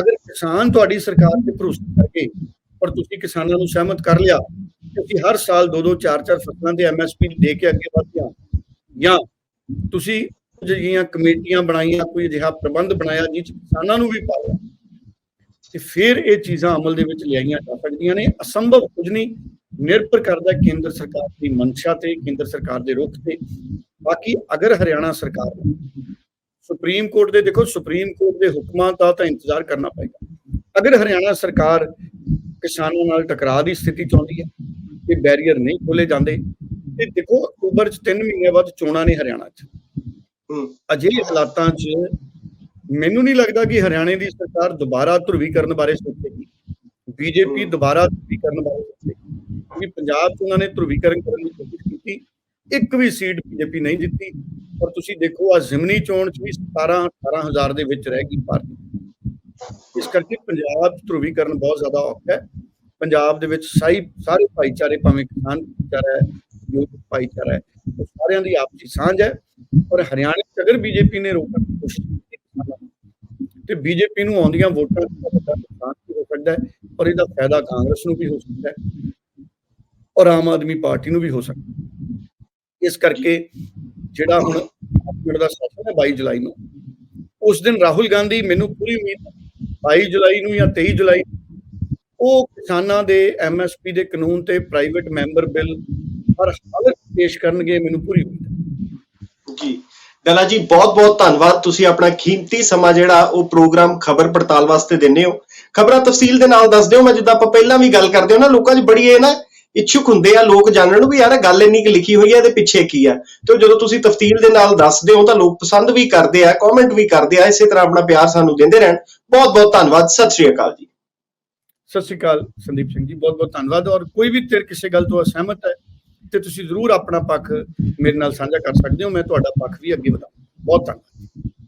ਅਗਰ ਕਿਸਾਨ ਤੁਹਾਡੀ ਸਰਕਾਰ ਤੇ ਭਰੋਸਾ ਕਰਕੇ ਔਰ ਤੁਸੀਂ ਕਿਸਾਨਾਂ ਨੂੰ ਸਹਿਮਤ ਕਰ ਲਿਆ ਤੁਸੀਂ ਹਰ ਸਾਲ ਦੋ ਦੋ, ਚਾਰ ਚਾਰ ਫਸਲਾਂ ਦੇ ਐਮਐਸਪੀ ਦੇ ਕੇ ਅੱਗੇ ਵਧਦੇ ਜਾਂ ਤੁਸੀਂ ਕੁਝ ਕਮੇਟੀਆਂ ਬਣਾਈਆਂ, ਕੋਈ ਅਜਿਹਾ ਪ੍ਰਬੰਧ ਬਣਾਇਆ ਜਿਸ ਕਿਸਾਨਾਂ ਨੂੰ ਵੀ ਪਾਇਆ ਤੇ ਫਿਰ ਇਹ ਚੀਜ਼ਾਂ ਅਮਲ ਦੇ ਵਿੱਚ ਲਿਆਈਆਂ ਜਾ ਸਕਦੀਆਂ ਨੇ। ਅਸੰਭਵ ਕੁਝ ਨਹੀਂ, ਨਿਰਭਰ ਕਰਦਾ ਕੇਂਦਰ ਸਰਕਾਰ ਦੀ ਮਨਸ਼ਾ ਤੇ, ਕੇਂਦਰ ਸਰਕਾਰ ਦੇ ਰੁਖ ਤੇ। ਬਾਕੀ ਅਗਰ ਹਰਿਆਣਾ ਸਰਕਾਰ ਸੁਪਰੀਮ ਕੋਰਟ ਦੇ, ਦੇਖੋ ਸੁਪਰੀਮ ਕੋਰਟ ਦੇ ਹੁਕਮਾਂ ਦਾ ਤਾਂ ਇੰਤਜ਼ਾਰ ਕਰਨਾ ਪਏਗਾ। ਅਗਰ ਹਰਿਆਣਾ ਸਰਕਾਰ ਕਿਸਾਨਾਂ ਨਾਲ ਟਕਰਾਅ ਦੀ ਸਥਿਤੀ ਚਾਹੁੰਦੀ ਹੈ ਕਿ ਬੈਰੀਅਰ ਨਹੀਂ ਖੋਲੇ ਜਾਂਦੇ। ਤੇ ਦੇਖੋ ਅਕਤੂਬਰ ਚ 3 ਮਹੀਨੇ ਬਾਅਦ ਚੋਣਾਂ ਨੇ ਹਰਿਆਣਾ ਚ। ਹੂੰ। ਅਜਿਹੇ ਹਾਲਾਤਾਂ 'ਚ ਮੈਨੂੰ ਨਹੀਂ ਲੱਗਦਾ ਕਿ ਹਰਿਆਣੇ ਦੀ ਸਰਕਾਰ ਦੁਬਾਰਾ ਧਰੂਵੀਕਰਨ ਬਾਰੇ ਸੋਚੇਗੀ। ਬੀਜੇਪੀ। ਦੁਬਾਰਾ ਧਰੂਵੀਕਰਨ ਬਾਰੇ ਸੋਚੇਗੀ। ਕਿਉਂਕਿ ਪੰਜਾਬ 'ਚ ਉਹਨਾਂ ਨੇ ਧਰੂਵੀਕਰਨ ਕਰਨ ਦੀ ਕੋਸ਼ਿਸ਼ ਕੀਤੀ ਇੱਕ ਵੀ ਸੀਟ ਬੀਜੇਪੀ ਨਹੀਂ ਜਿੱਤੀ। ਔਰ ਤੁਸੀਂ ਦੇਖੋ ਆ ਜ਼ਿਮਨੀ ਚੋਣ 'ਚ ਵੀ 17 18000 ਦੇ ਵਿੱਚ ਰਹਿ ਗਈ ਪਾਰਟੀ। ਇਸ ਕਰਕੇ ਪੰਜਾਬ 'ਚ ਧਰੂਵੀਕਰਨ ਬਹੁਤ ਜ਼ਿਆਦਾ ਔਖਾ ਹੈ। ਪੰਜਾਬ ਦੇ ਵਿੱਚ ਸਾਈ ਸਾਰੇ ਭਾਈਚਾਰੇ ਭਾਵੇਂ ਕਿਸਾਨ ਭਾਈਚਾਰਾ ਹੈ ਯੂਥ ਭਾਈਚਾਰਾ ਹੈ ਸਾਰਿਆਂ ਦੀ ਆਪਸੀ ਸਾਂਝ ਹੈ ਔਰ ਹਰਿਆਣਾ 'ਚ ਅਗਰ ਬੀਜੇਪੀ ਨੇ ਰੋਕਣ ਦੀ ਕੋਸ਼ਿਸ਼ ਕੀਤੀ ਨੂੰ, ਤੇ ਬੀਜੇਪੀ ਨੂੰ ਆਉਂਦੀਆਂ ਵੋਟਾਂ ਦਾ ਵੱਡਾ ਨੁਕਸਾਨ ਵੀ ਹੋ ਸਕਦਾ ਹੈ ਔਰ ਇਹਦਾ ਫਾਇਦਾ ਕਾਂਗਰਸ ਨੂੰ ਵੀ ਹੋ ਸਕਦਾ ਹੈ ਔਰ ਆਮ ਆਦਮੀ ਪਾਰਟੀ ਨੂੰ ਵੀ ਹੋ ਸਕਦਾ ਇਸ ਕਰਕੇ ਜਿਹੜਾ ਹੁਣ ਦਾ ਸੈਸ਼ਨ ਹੈ 22 ਜੁਲਾਈ ਨੂੰ ਉਸ ਦਿਨ ਰਾਹੁਲ ਗਾਂਧੀ ਮੈਨੂੰ ਪੂਰੀ ਉਮੀਦ ਹੈ 22 ਜੁਲਾਈ ਨੂੰ ਜਾਂ 23 ਜੁਲਾਈ ਉਹ ਕਿਸਾਨਾਂ ਦੇ ਐਮਐਸਪੀ ਦੇ ਕਾਨੂੰਨ ਤੇ ਪ੍ਰਾਈਵੇਟ ਮੈਂਬਰ ਬਿੱਲ ਹਰ ਹਾਲਤ ਪੇਸ਼ ਕਰਨਗੇ, ਮੈਨੂੰ ਪੂਰੀ ਉਮੀਦ ਹੈ। ਜੀ। ਡੱਲਾ ਜੀ ਬਹੁਤ ਬਹੁਤ ਧੰਨਵਾਦ। ਤੁਸੀਂ ਆਪਣਾ ਕੀਮਤੀ ਸਮਾਂ ਜਿਹੜਾ ਉਹ ਪ੍ਰੋਗਰਾਮ ਖਬਰ ਪੜਤਾਲ ਵਾਸਤੇ ਦਿੰਦੇ ਹੋ। ਖਬਰਾਂ ਤਫਸੀਲ ਦੇ ਨਾਲ ਦੱਸ ਦਿਓ। ਮੈਂ ਜਿੱਦਾਂ ਆਪਾਂ ਪਹਿਲਾਂ ਵੀ ਗੱਲ ਕਰਦੇ ਹੋ ਨਾ, ਲੋਕਾਂ 'ਚ ਬੜੀ ਇਹ ਨਾ ਇੱਛੁਕ ਹੁੰਦੇ ਆ ਲੋਕ ਜਾਣਨ ਨੂੰ ਵੀ ਯਾਰ ਗੱਲ ਇੰਨੀ ਕਿ ਲਿਖੀ ਹੋਈ ਹੈ ਇਹਦੇ ਪਿੱਛੇ ਕੀ ਆ? ਤੇ ਜਦੋਂ ਤੁਸੀਂ ਤਫਤੀਲ ਦੇ ਨਾਲ ਦੱਸਦੇ ਹੋ ਤਾਂ ਲੋਕ ਪਸੰਦ ਵੀ ਕਰਦੇ ਆ ਕਮੈਂਟ ਵੀ ਕਰਦੇ ਆ, ਇਸੇ ਤਰ੍ਹਾਂ ਆਪਣਾ ਪਿਆਰ ਸਾਨੂੰ ਦਿੰਦੇ ਰਹਿਣ। ਬਹੁਤ ਬਹੁਤ ਧੰਨਵਾਦ, ਸਤਿ ਸ਼੍ਰੀ ਅਕਾਲ ਜੀ। ਸਤਿ ਸ਼੍ਰੀ ਅਕਾਲ, ਸੰਦੀਪ ਸਿੰਘ ਜੀ ਬਹੁਤ ਬਹੁਤ ਧੰਨਵਾਦ। ਔਰ ਕੋਈ ਵੀ ਧਿਰ ਕਿਸੇ ਗੱਲ ਤੋਂ ਅਸਹਿਮਤ ਹੈ, ਤੇ ਤੁਸੀਂ ਜ਼ਰੂਰ ਆਪਣਾ ਪੱਖ ਮੇਰੇ ਨਾਲ ਸਾਂਝਾ ਕਰ ਸਕਦੇ ਹੋ, ਮੈਂ ਤੁਹਾਡਾ ਪੱਖ ਵੀ ਅੱਗੇ ਵਧਾਉਂਗਾ ਬਹੁਤ ਧੰਨਵਾਦ।